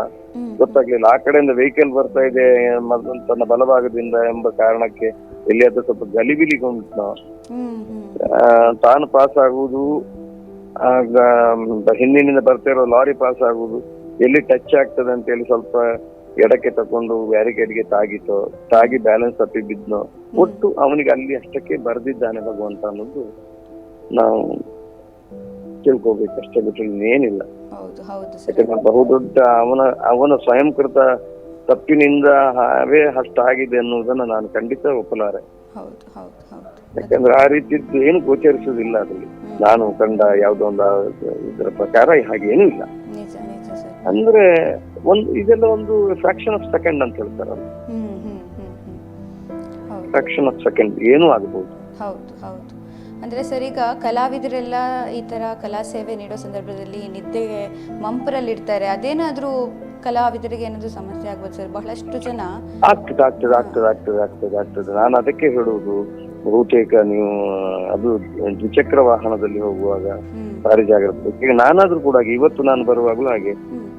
ಗೊತ್ತಾಗ್ಲಿಲ್ಲ. ಆ ಕಡೆಯಿಂದ ವೆಹಿಕಲ್ ಬರ್ತಾ ಇದೆ ತನ್ನ ಬಲಭಾಗದಿಂದ ಎಂಬ ಕಾರಣಕ್ಕೆ ಎಲ್ಲಿಯಾದ್ರೂ ಸ್ವಲ್ಪ ಗಲಿಬಿಲಿಗೊಂಡ್ನೋ ತಾನು ಪಾಸ್ ಆಗುವುದು ಹಿಂದಿನಿಂದ ಬರ್ತಾ ಇರೋ ಲಾರಿ ಪಾಸ್ ಆಗುದು ಎಲ್ಲಿ ಟಚ್ ಆಗ್ತದೆ ಅಂತ ಹೇಳಿ ಸ್ವಲ್ಪ ಎಡಕ್ಕೆ ತಕೊಂಡು ಬ್ಯಾರಿಕೇಡ್ಗೆ ತಾಗಿತೋ ತಾಗಿ ಬ್ಯಾಲೆನ್ಸ್ ತಪ್ಪಿ ಬಿದ್ನೋ ಒಟ್ಟು ಅವನಿಗೆ ಅಲ್ಲಿ ಅಷ್ಟಕ್ಕೆ ಬರ್ದಿದ್ದಾನೆ ಭಗವಂತ ಅನ್ನೋದು ನಾವು ತಿಳ್ಕೊಬೇಕು ಅಷ್ಟೇ ಬಿಟ್ಟರೆ ಏನಿಲ್ಲ ಯಾಕಂದ್ರೆ ಬಹುದೊಡ್ಡ ಅವನ ಅವನ ಸ್ವಯಂಕೃತ ತಪ್ಪಿನಿಂದ ಅವೇ ಅಷ್ಟಾಗಿದೆ ಅನ್ನೋದನ್ನ ನಾನು ಖಂಡಿತ ಒಪ್ಪಲಾರೆ. ಹೌದು ಹೌದು. ಯಾಕಂದ್ರೆ ಆ ರೀತಿದ್ದು ಏನು ಗೋಚರಿಸುವುದಿಲ್ಲ ಅದರಲ್ಲಿ. ನಾನು ಕಂಡ ಯಾವುದೋ ಒಂದು ಇದರ ಪ್ರಕಾರ ಹಾಗೇನೂ ಇಲ್ಲ. ಅಂದ್ರೆ ಒಂದು ಇದೆಲ್ಲ ಒಂದು ಫ್ರಾಕ್ಷನ್ ಆಫ್ ಸೆಕೆಂಡ್ ಅಂತ ಹೇಳ್ತಾರೆ ಹೌದು. ಫ್ರಾಕ್ಷನ್ ಆಫ್ ಸೆಕೆಂಡ್ ಏನೂ ಆಗಬಹುದು ಹೌದು ಹೌದು. ಅಂದ್ರೆ ಸರ್ ಈಗ ಕಲಾವಿದರೆಲ್ಲ ಈ ತರ ಕಲಾ ಸೇವೆ ನೀಡೋ ಸಂದರ್ಭದಲ್ಲಿ ನಿದ್ದೆಗೆ ಮಂಪರಲ್ಲಿರ್ತಾರೆ ಅದೇನಾದರೂ ಕಲಾವಿದರಿಗೆ ಏನಾದ್ರೂ ಸಮಸ್ಯೆ ಆಗ್ಬೋದು ಸರ್? ಬಹಳಷ್ಟು ಜನ ಆಗ್ತದೆ ಆಗ್ತದೆ ಆಗ್ತದೆ ಆಗ್ತದೆ ಆಗ್ತದೆ ಆಗ್ತದೆ. ನಾನು ಅದಕ್ಕೆ ಹೇಳುವುದು ಬಹುತೇಕ ನೀವು ಅದು ದ್ವಿಚಕ್ರ ವಾಹನದಲ್ಲಿ ಹೋಗುವಾಗ ಭಾರಿ ಜಾಗ್ರತೆ. ಈಗ ನಾನಾದ್ರೂ ಕೂಡ ಹಾಗೆ ಇವತ್ತು ನಾನು ಬರುವಾಗಲೂ ಹಾಗೆ.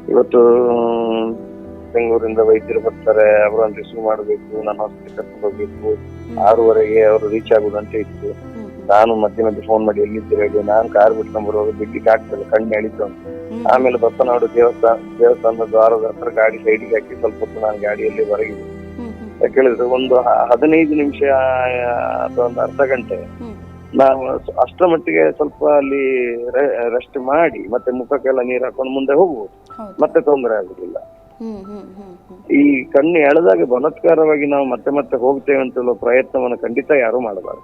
ಇವತ್ತು ಬೆಂಗಳೂರಿಂದ ವೈದ್ಯರು ಬರ್ತಾರೆ ಅವರನ್ನು ರಿಸೀವ್ ಮಾಡಬೇಕು ನಾನು ಹಾಸ್ಪಿಟಲ್ ಕರ್ಕೊಂಡು ಹೋಗ್ಬೇಕು. ಆರೂವರೆಗೆ ಅವರು ರೀಚ್ ಆಗುದಂತ ಇತ್ತು. ನಾನು ಮಧ್ಯೆ ಮಧ್ಯೆ ಫೋನ್ ಮಾಡಿ ಎಲ್ಲಿದ್ದೀರ ಹೇಳಿ ನಾನು ಕಾರ್ ಬಿಟ್ಕೊಂಡು ಬರುವಾಗ ಬಿಡ್ಲಿಕ್ಕೆ ಆಗ್ತದೆ ಕಣ್ಣು ಎಳಿತು ಅಂತ. ಆಮೇಲೆ ಬಪ್ಪನಾಡು ದೇವಸ್ಥಾನ ದೇವಸ್ಥಾನದ ದ್ವಾರದ ಹತ್ರ ಗಾಡಿ ಸೈಡಿಗೆ ಹಾಕಿ ಸ್ವಲ್ಪ ಹೊತ್ತು ನಾನು ಗಾಡಿಯಲ್ಲಿ ಹೊರಗಿದೆ ಹೇಳಿದ್ರೆ ಒಂದು ಹದಿನೈದು ನಿಮಿಷ ಅಥವಾ ಒಂದು ಅರ್ಧ ಗಂಟೆ ನಾವು ಅಷ್ಟರ ಮಟ್ಟಿಗೆ ಸ್ವಲ್ಪ ಅಲ್ಲಿ ರೆಸ್ಟ್ ಮಾಡಿ ಮತ್ತೆ ಮುಖಕ್ಕೆಲ್ಲ ನೀರು ಹಾಕೊಂಡು ಮುಂದೆ ಹೋಗ್ಬೋದು ಮತ್ತೆ ತೊಂದರೆ ಆಗುದಿಲ್ಲ. ಈ ಕಣ್ಣು ಎಳೆದಾಗ ಬಲತ್ಕಾರವಾಗಿ ನಾವು ಮತ್ತೆ ಮತ್ತೆ ಹೋಗ್ತೇವೆ ಅಂತ ಹೇಳುವ ಪ್ರಯತ್ನವನ್ನು ಖಂಡಿತ ಯಾರು ಮಾಡಬಾರ್ದು.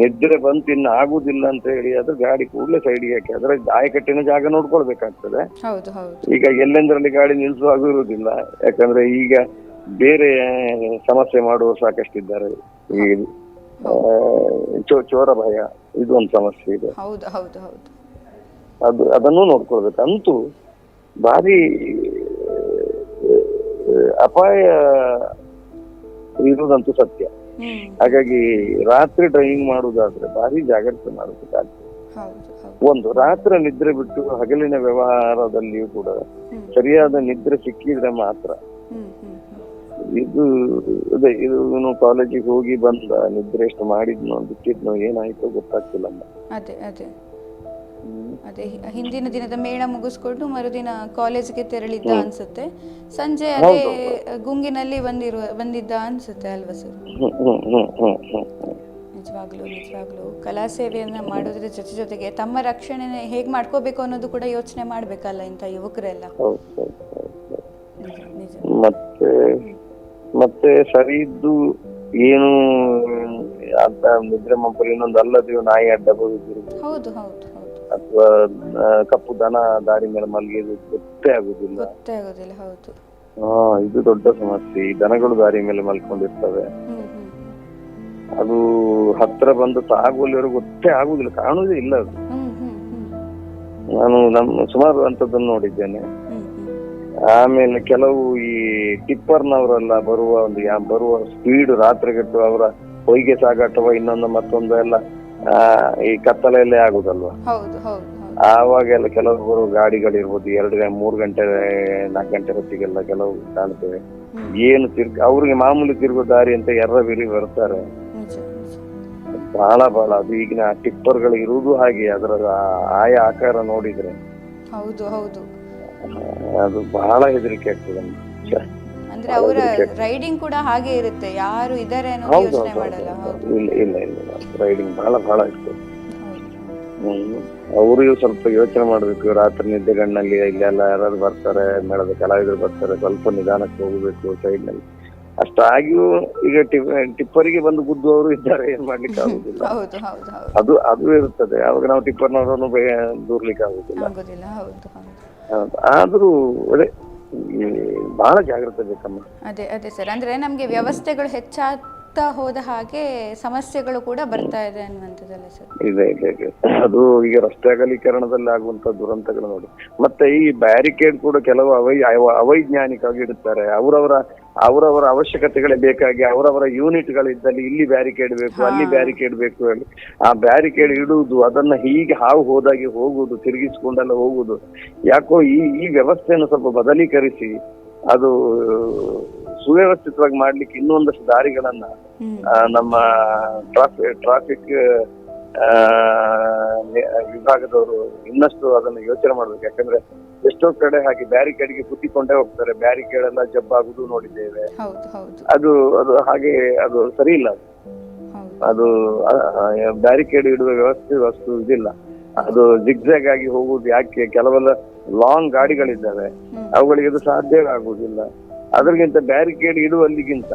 ನಿದ್ರೆ ಬಂತು ಇನ್ನು ಆಗುದಿಲ್ಲ ಅಂತ ಹೇಳಿ ಅದ್ರ ಗಾಡಿ ಕೂಡಲೇ ಸೈಡ್ಗೆ ಹಾಕಿ ಅದರ ದಾಯಕಟ್ಟಿನ ಜಾಗ ನೋಡ್ಕೊಳ್ಬೇಕಾಗ್ತದೆ. ಈಗ ಎಲ್ಲೆಂದರಲ್ಲಿ ಗಾಡಿ ನಿಲ್ಲಿಸುವಾಗೂ ಇರುವುದಿಲ್ಲ. ಯಾಕಂದ್ರೆ ಈಗ ಬೇರೆ ಸಮಸ್ಯೆ ಮಾಡುವ ಸಾಕಷ್ಟಿದ್ದಾರೆ. ಈ ಚೋರ ಭಯ ಇದು ಒಂದು ಸಮಸ್ಯೆ ಇದೆ. ಅದು ಅದನ್ನು ನೋಡ್ಕೊಳ್ಬೇಕು. ಅಂತೂ ಭಾರಿ ಅಪಾಯ ಇರುವುದಂತೂ ಸತ್ಯ. ಹಾಗಾಗಿ ರಾತ್ರಿ ಡ್ರೈವಿಂಗ್ ಮಾಡುವುದಾದ್ರೆ ಭಾರಿ ಜಾಗ್ರತೆ ಮಾಡಬೇಕಾಗ್ತದೆ ಒಂದು ರಾತ್ರಿ ನಿದ್ರೆ ಬಿಟ್ಟು ಹಗಲಿನ ವ್ಯವಹಾರದಲ್ಲಿಯೂ ಕೂಡ ಸರಿಯಾದ ನಿದ್ರೆ ಸಿಕ್ಕಿದ್ರೆ ಮಾತ್ರ ಇದು ಅದೇ ಇದು ಇವನು ಕಾಲೇಜಿಗೆ ಹೋಗಿ ಬಂದ ನಿದ್ರೆ ಎಷ್ಟು ಮಾಡಿದ್ನೋ ಬಿಟ್ಟಿದ್ನೋ ಏನಾಯ್ತೋ ಗೊತ್ತಾಗ್ತಿಲ್ಲ ಅದೇ ಅದೇ. ಅದೇ. ಹಿಂದಿನ ದಿನದ ಮೇಳ ಮುಗಿಸ್ಕೊಂಡು ಮರುದಿನ ಕಾಲೇಜ್ಗೆ ತೆರಳಿದ್ದ ಅನ್ಸುತ್ತೆ. ಸಂಜೆ ಅದೇ ಗುಂಗಿನಲ್ಲಿ ಬಂದಿರುವ ಬಂದಿದ್ದ ಅನ್ಸುತ್ತೆ ಅಲ್ವಾ ಸರ್? ನಿಜವಾಗ್ಲೂ ನಿಜವಾಗ್ಲೂ. ಕಲಾ ಸೇವೆಯನ್ನ ಮಾಡೋದ್ರ ಜೊತೆ ಜೊತೆಗೆ ತಮ್ಮ ರಕ್ಷಣೆ ಹೇಗ್ ಮಾಡ್ಕೋಬೇಕು ಅನ್ನೋದು ಕೂಡ ಯೋಚನೆ ಮಾಡ್ಬೇಕಲ್ಲ ಇಂಥ ಯುವಕರೆಲ್ಲ. ನಿಜ ಮತ್ತೆ ಸರಿ ಇದ್ದು ಏನು ಅಂತ ನಿದ್ರೆ ಮಂಪಲ್ಲಿ ಇನ್ನೊಂದು ಅಲ್ಲದೆ ನಾಯಿ ಅಡ್ಡ ಬರುದಿರುವುದು ಹೌದು ಹೌದು ಹೌದು. ಅಥವಾ ಕಪ್ಪು ದನ ದಾರಿ ಮೇಲೆ ಮಲಗಿದ್ದು ಗೊತ್ತೇ ಆಗುದಿಲ್ಲ ಗೊತ್ತೇ ಆಗೋದಿಲ್ಲ ಹೌದು. ಹಾ ಇದು ದೊಡ್ಡ ಸಮಸ್ಯೆ. ಈ ದನಗಳು ದಾರಿ ಮೇಲೆ ಮಲ್ಕೊಂಡಿರ್ತವೆ. ಅದು ಹತ್ರ ಬಂದು ತಾಗುವಲ್ಲಿವರೆಗೂ ಗೊತ್ತೇ ಆಗುದಿಲ್ಲ ಕಾಣುವುದೇ ಇಲ್ಲ ಅದು. ನಾನು ನಮ್ಮ ಸುಮಾರು ಅಂತದನ್ನು ನೋಡಿದ್ದೇನೆ. ಆಮೇಲೆ ಕೆಲವು ಈ ಟಿಪ್ಪರ್ನವರೆಲ್ಲ ಬರುವ ಒಂದು ಬರುವ ಸ್ಪೀಡ್ ರಾತ್ರಿಗಟ್ಟು ಅವರ ಹೊಯ್ಗೆ ಸಾಗಾಟವ ಇನ್ನೊಂದು ಮತ್ತೊಂದು ಎಲ್ಲ ಆ, ಈ ಕತ್ತಲೆಯಲ್ಲೇ ಆಗುದಲ್ವಾ? ಆವಾಗೆಲ್ಲ ಕೆಲವರು ಗಾಡಿಗಳಿರ್ಬೋದು ಎರಡು ಮೂರು ಗಂಟೆ ನಾಲ್ಕು ಗಂಟೆ ಹೊತ್ತಿಗೆಲ್ಲ ಕೆಲವು ಕಾಣ್ತೇವೆ. ಏನು ತಿರ್ಗ ಅವ್ರಿಗೆ ಮಾಮೂಲಿ ತಿರುಗೋ ದಾರಿ ಅಂತ ಎರ್ರ ಬಿರಿ ಬರ್ತಾರೆ ಬಹಳ ಬಹಳ ಅದು ಈಗಿನ ಟಿಪ್ಪರ್ಗಳು ಇರುವುದು ಹಾಗೆ ಅದರ ಆಯಾ ಆಕಾರ ನೋಡಿದ್ರೆ. ಹೌದು ಹೌದು. ಅದು ಬಹಳ ಹೆದರಿಕೆ ಆಗ್ತದೆ. ಅಂದ್ರೆ ಅವರ ರೈಡಿಂಗ್ ಕೂಡ ಹಾಗೆ ಇರುತ್ತೆ. ಯಾರು ಇದಾರೆ ಅನ್ನೋದು ಯೋಚನೆ ಮಾಡಲ್ಲ. ಇಲ್ಲ ಇಲ್ಲ ಇಲ್ಲ. ರೈಡಿಂಗ್ ಬಹಳ ಬಹಳ ಇರ್ತದೆ. ಅವರು ಸ್ವಲ್ಪ ಯೋಚನೆ ಮಾಡ್ಬೇಕು. ರಾತ್ರಿ ನಿದ್ದೆ ಗಣ್ಣಲ್ಲಿ ಇಲ್ಲೆಲ್ಲ ಯಾರಾದ್ರು ಬರ್ತಾರೆ ಮೇಳದ ಕಲಾವಿದರು ಬರ್ತಾರೆ ಸ್ವಲ್ಪ ನಿಧಾನಕ್ಕೆ ಹೋಗ್ಬೇಕು ಸೈಡ್ನಲ್ಲಿ. ಅಷ್ಟಾಗಿಯೂ ಈಗ ಟಿಪ್ಪರಿಗೆ ಬಂದು ಗುದ್ದುವವರು ಇದ್ದಾರೆ ಏನ್ ಮಾಡ್ಲಿಕ್ಕೆ ಆಗುದಿಲ್ಲ. ಅದು ಅದು ಇರುತ್ತದೆ. ಅವಾಗ ನಾವು ಟಿಪ್ಪರ್ನವರನ್ನು ದೂರ್ಲಿಕ್ಕೆ ಆಗುದಿಲ್ಲ. ಆದ್ರೂ ಈ ಬಹಳ ಜಾಗ್ರತೆ ಬೇಕಮ್ಮ. ಅದೇ ಅದೇ ಸರ್. ಅಂದ್ರೆ ನಮಗೆ ವ್ಯವಸ್ಥೆಗಳು ಹೆಚ್ಚಾಗ್ತಾ ಹೋದ ಹಾಗೆ ಸಮಸ್ಯೆಗಳು ಕೂಡ ಬರ್ತಾ ಇದೆ ಅನ್ನುವಂಥದ್ದಲ್ಲ ಸರ್. ಇದೆ ಇದೆ ಇದೆ. ಅದು ಈಗ ರಸ್ತೆ ಅಗಲೀಕರಣದಲ್ಲಿ ಆಗುವಂತ ದುರಂತಗಳು ನೋಡಿ. ಮತ್ತೆ ಈ ಬ್ಯಾರಿಕೇಡ್ ಕೂಡ ಕೆಲವು ಅವೈ ಅವ- ಅವೈಜ್ಞಾನಿಕವಾಗಿ ಇಡುತ್ತಾರೆ. ಅವರವರ ಅವರವರ ಅವಶ್ಯಕತೆಗಳೇ ಬೇಕಾಗಿ ಅವರವರ ಯೂನಿಟ್ಗಳಿದ್ದಲ್ಲಿ ಇಲ್ಲಿ ಬ್ಯಾರಿಕೇಡ್ ಬೇಕು ಅಲ್ಲಿ ಬ್ಯಾರಿಕೇಡ್ ಬೇಕು ಹೇಳಿ ಆ ಬ್ಯಾರಿಕೇಡ್ ಇಡುವುದು ಅದನ್ನ ಹೀಗೆ ಹಾವು ಹೋದಾಗೆ ಹೋಗುವುದು ತಿರುಗಿಸಿಕೊಂಡೆಲ್ಲ ಹೋಗುವುದು ಯಾಕೋ ಈ ಈ ವ್ಯವಸ್ಥೆಯನ್ನು ಸ್ವಲ್ಪ ಬದಲೀಕರಿಸಿ ಅದು ಸುವ್ಯವಸ್ಥಿತವಾಗಿ ಮಾಡ್ಲಿಕ್ಕೆ ಇನ್ನೊಂದಷ್ಟು ದಾರಿಗಳನ್ನ ನಮ್ಮ ಟ್ರಾಫಿಕ್ ಟ್ರಾಫಿಕ್ ವಿಭಾಗದವರು ಇನ್ನಷ್ಟು ಅದನ್ನು ಯೋಚನೆ ಮಾಡ್ಬೇಕು. ಯಾಕಂದ್ರೆ ಎಷ್ಟು ಕಡೆ ಹಾಗೆ ಬ್ಯಾರಿಕೇಡ್ಗೆ ಕುತ್ತಿಕೊಂಡೇ ಹೋಗ್ತಾರೆ. ಬ್ಯಾರಿಕೇಡ್ ಎಲ್ಲ ಜಬ್ಬಾಗುದು ನೋಡಿದ್ದೇವೆ. ಅದು ಅದು ಹಾಗೆ ಅದು ಸರಿ ಇಲ್ಲ. ಅದು. ಬ್ಯಾರಿಕೇಡ್ ಇಡುವ ವ್ಯವಸ್ಥೆ ವಸ್ತು ಇದಿಲ್ಲ. ಅದು ಜಿಗ್ಜಾಗ್ ಆಗಿ ಹೋಗುದು ಯಾಕೆ? ಕೆಲವೆಲ್ಲ ಲಾಂಗ್ ಗಾಡಿಗಳಿದ್ದಾವೆ. ಅವುಗಳಿಗೆ ಅದು ಸಾಧ್ಯವೇ ಆಗುವುದಿಲ್ಲ ಅದಕ್ಕಿಂತ ಬ್ಯಾರಿಕೇಡ್ ಇಡುವಲ್ಲಿಗಿಂತ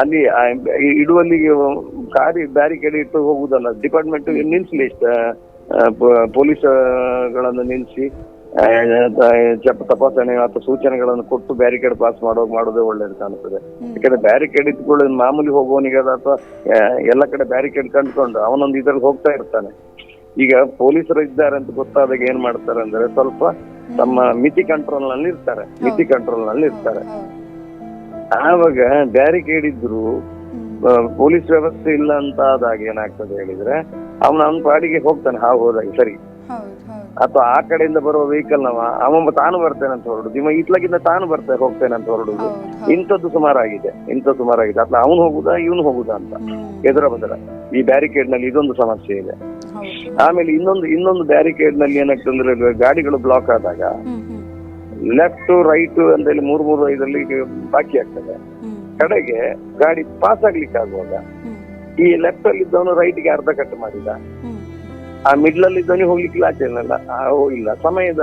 ಅಲ್ಲಿ ಇಡುವಲ್ಲಿಗೆ ಗಾಡಿ ಬ್ಯಾರಿಕೇಡ್ ಇಟ್ಟು ಹೋಗುದಲ್ಲ. ಡಿಪಾರ್ಟ್ಮೆಂಟ್ ನಿಲ್ಸಲಿ ಪೊಲೀಸ್ಗಳನ್ನು ನಿಲ್ಸಿ ಆ, ಜಪ- ತಪಾಸಣೆ ಅಥವಾ ಸೂಚನೆಗಳನ್ನು ಕೊಟ್ಟು ಬ್ಯಾರಿಕೇಡ್ ಪಾಸ್ ಮಾಡೋ ಮಾಡೋದೇ ಒಳ್ಳೇದು ಕಾಣುತ್ತದೆ. ಯಾಕಂದ್ರೆ ಬ್ಯಾರಿಕೇಡ್ ಇದ್ಕೊಳ್ಳೋ ಮಾಮೂಲಿ ಹೋಗುವವನಿಗೆ ಅಥವಾ ಎಲ್ಲ ಕಡೆ ಬ್ಯಾರಿಕೇಡ್ ಕಂಡುಕೊಂಡು ಅವನೊಂದು ಇದ್ರಲ್ಲಿ ಹೋಗ್ತಾ ಇರ್ತಾನೆ. ಈಗ ಪೊಲೀಸರು ಇದ್ದಾರೆ ಅಂತ ಗೊತ್ತಾದಾಗ ಏನ್ ಮಾಡ್ತಾರೆ ಅಂದ್ರೆ ಸ್ವಲ್ಪ ತಮ್ಮ ಮಿತಿ ಕಂಟ್ರೋಲ್ನಲ್ಲಿ ಇರ್ತಾರೆ. ಮಿತಿ ಕಂಟ್ರೋಲ್ನಲ್ಲಿ ಇರ್ತಾರೆ. ಆವಾಗ ಬ್ಯಾರಿಕೇಡ್ ಇದ್ರು ಪೊಲೀಸ್ ವ್ಯವಸ್ಥೆ ಇಲ್ಲ ಅಂತ ಆದಾಗ ಏನಾಗ್ತದೆ ಹೇಳಿದ್ರೆ ಅವನ ಅವನ ಪಾಡಿಗೆ ಹೋಗ್ತಾನೆ ಹಾವು ಹೋದಾಗ ಸರಿ. ಅಥವಾ ಆ ಕಡೆಯಿಂದ ಬರುವ ವೆಹಿಕಲ್ ನವ ಅವ ತಾನು ಬರ್ತೇನೆ ಅಂತ ಹೊರಡುದು. ಇವ ಇತ್ಲಗಿಂದ ತಾನು ಬರ್ತಾ ಹೋಗ್ತೇನೆ ಅಂತ ಹೊರಡುದು ಇಂಥದ್ದು ಸುಮಾರಾಗಿದೆ ಇಂಥದ್ದು ಸುಮಾರಾಗಿದೆ. ಅಥವಾ ಅವನು ಹೋಗುದಾ ಇವನು ಹೋಗುದಾ ಅಂತ. ಎದುರ ಬದರ ಈ ಬ್ಯಾರಿಕೇಡ್ನಲ್ಲಿ ಇದೊಂದು ಸಮಸ್ಯೆ ಇದೆ. ಆಮೇಲೆ ಇನ್ನೊಂದು ಇನ್ನೊಂದು ಬ್ಯಾರಿಕೇಡ್ನಲ್ಲಿ ಏನಾಗ್ತದೆ ಅಂದ್ರೆ ಗಾಡಿಗಳು ಬ್ಲಾಕ್ ಆದಾಗ ಲೆಫ್ಟ್ ರೈಟ್ ಅಂತ ಹೇಳಿ ಮೂರ್ ಮೂರು ಇದರಲ್ಲಿ ಬಾಕಿ ಆಗ್ತದೆ. ಕಡೆಗೆ ಗಾಡಿ ಪಾಸ್ ಆಗ್ಲಿಕ್ಕೆ ಆಗುವಾಗ ಈ ಲೆಫ್ಟ್ ಅಲ್ಲಿ ಇದ್ದವನು ರೈಟ್ಗೆ ಅರ್ಧ ಕಟ್ ಮಾಡಿದ. ಆ ಮಿಡ್ಲ್ ಅಲ್ಲಿ ಧ್ವನಿ ಹೋಗ್ಲಿಕ್ಕೆ ಆಚೆ ಇಲ್ಲ. ಆ, ಹೋಗಿಲ್ಲ ಸಮಯದ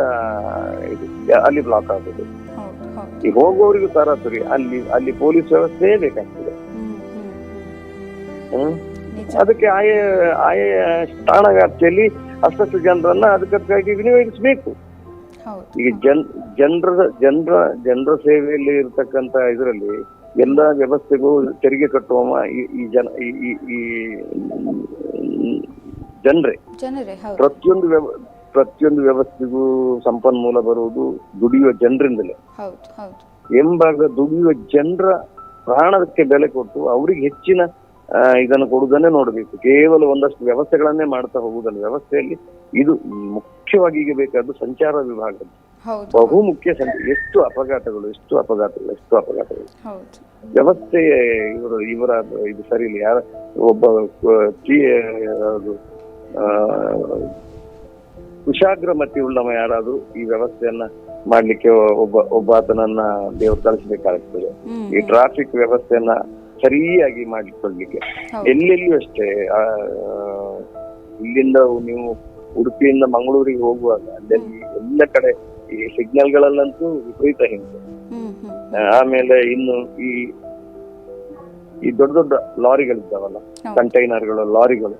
ಇದು ಅಲ್ಲಿ ಬ್ಲಾಕ್ ಆಗುದು. ಈ ಹೋಗುವವರಿಗೂ ಸರಾಸರಿ. ಅಲ್ಲಿ ಅಲ್ಲಿ ಪೊಲೀಸ್ ವ್ಯವಸ್ಥೆ ಬೇಕಾಗ್ತದೆ. ಹ್ಮ್? ಅದಕ್ಕೆ ಆಯಾ ಆಯಾ ಠಾಣ ವ್ಯಾಪ್ತಿಯಲ್ಲಿ ಅಷ್ಟಷ್ಟು ಜನರನ್ನ ಅದಕ್ಕಾಗಿ ವಿನಿಯೋಗಿಸಬೇಕು. ಈಗ ಜನ್ ಜನರ ಜನರ ಜನರ ಸೇವೆಯಲ್ಲಿ ಇರತಕ್ಕಂತ ಇದರಲ್ಲಿ ಎಲ್ಲ ವ್ಯವಸ್ಥೆಗೂ ತೆರಿಗೆ ಕಟ್ಟುವ ಈ ಜನ ಈ ಜನರೇ. ಪ್ರತಿಯೊಂದು ಪ್ರತಿಯೊಂದು ವ್ಯವಸ್ಥೆಗೂ ಸಂಪನ್ಮೂಲ ಬರುವುದು ದುಡಿಯುವ ಜನರಿಂದಲೇ. ಎಂಬಾಗ ದುಡಿಯುವ ಜನರ ಪ್ರಾಣಕ್ಕೆ ಬೆಲೆ ಕೊಟ್ಟು ಅವರಿಗೆ ಹೆಚ್ಚಿನ ಇದನ್ನು ಕೊಡುವುದನ್ನೇ ನೋಡಬೇಕು. ಕೇವಲ ಒಂದಷ್ಟು ವ್ಯವಸ್ಥೆಗಳನ್ನೇ ಮಾಡ್ತಾ ಹೋಗುವುದಲ್ಲ. ವ್ಯವಸ್ಥೆಯಲ್ಲಿ ಇದು ಮುಖ್ಯವಾಗಿ ಈಗ ಬೇಕಾದ್ದು ಸಂಚಾರ ವಿಭಾಗ. ಹೌದು. ಬಹು ಮುಖ್ಯ ಸಂಚ ಎಷ್ಟು ಅಪಘಾತಗಳು ಎಷ್ಟು ಅಪಘಾತಗಳು ಎಷ್ಟು ಅಪಘಾತಗಳು. ವ್ಯವಸ್ಥೆ ಇವರು ಇವರ ಇದು ಸರಿ ಇಲ್ಲ. ಯಾರ ಒಬ್ಬ ಕುಶಾಗ್ರ ಮತಿ ಉಳ್ಳವ ಯಾರಾದ್ರೂ ಈ ವ್ಯವಸ್ಥೆಯನ್ನ ಮಾಡ್ಲಿಕ್ಕೆ ಒಬ್ಬ ಒಬ್ಬ ಆತನನ್ನ ದೇವರು ಕಳಿಸ್ಬೇಕಾಗ್ತದೆ ಈ ಟ್ರಾಫಿಕ್ ವ್ಯವಸ್ಥೆಯನ್ನ ಸರಿಯಾಗಿ ಮಾಡಿಕೊಳ್ಳಿಕ್ಕೆ. ಎಲ್ಲೆಲ್ಲೂ ಎಲ್ಲೆಲ್ಲಿಯೂ ಅಷ್ಟೇ ಆ, ಇಲ್ಲಿಂದ ನೀವು ಉಡುಪಿಯಿಂದ ಮಂಗಳೂರಿಗೆ ಹೋಗುವಾಗ ಅಲ್ಲಿ ಎಲ್ಲ ಕಡೆ ಈ ಸಿಗ್ನಲ್ಗಳಲ್ಲಂತೂ ವಿಪರೀತ ಹಿಂಸೆ. ಆಮೇಲೆ ಇನ್ನು ಈ ಈ ದೊಡ್ಡ ದೊಡ್ಡ ಲಾರಿಗಳಿದ್ದಾವಲ್ಲ ಹೌದು. ಕಂಟೈನರ್ಗಳು ಲಾರಿಗಳು.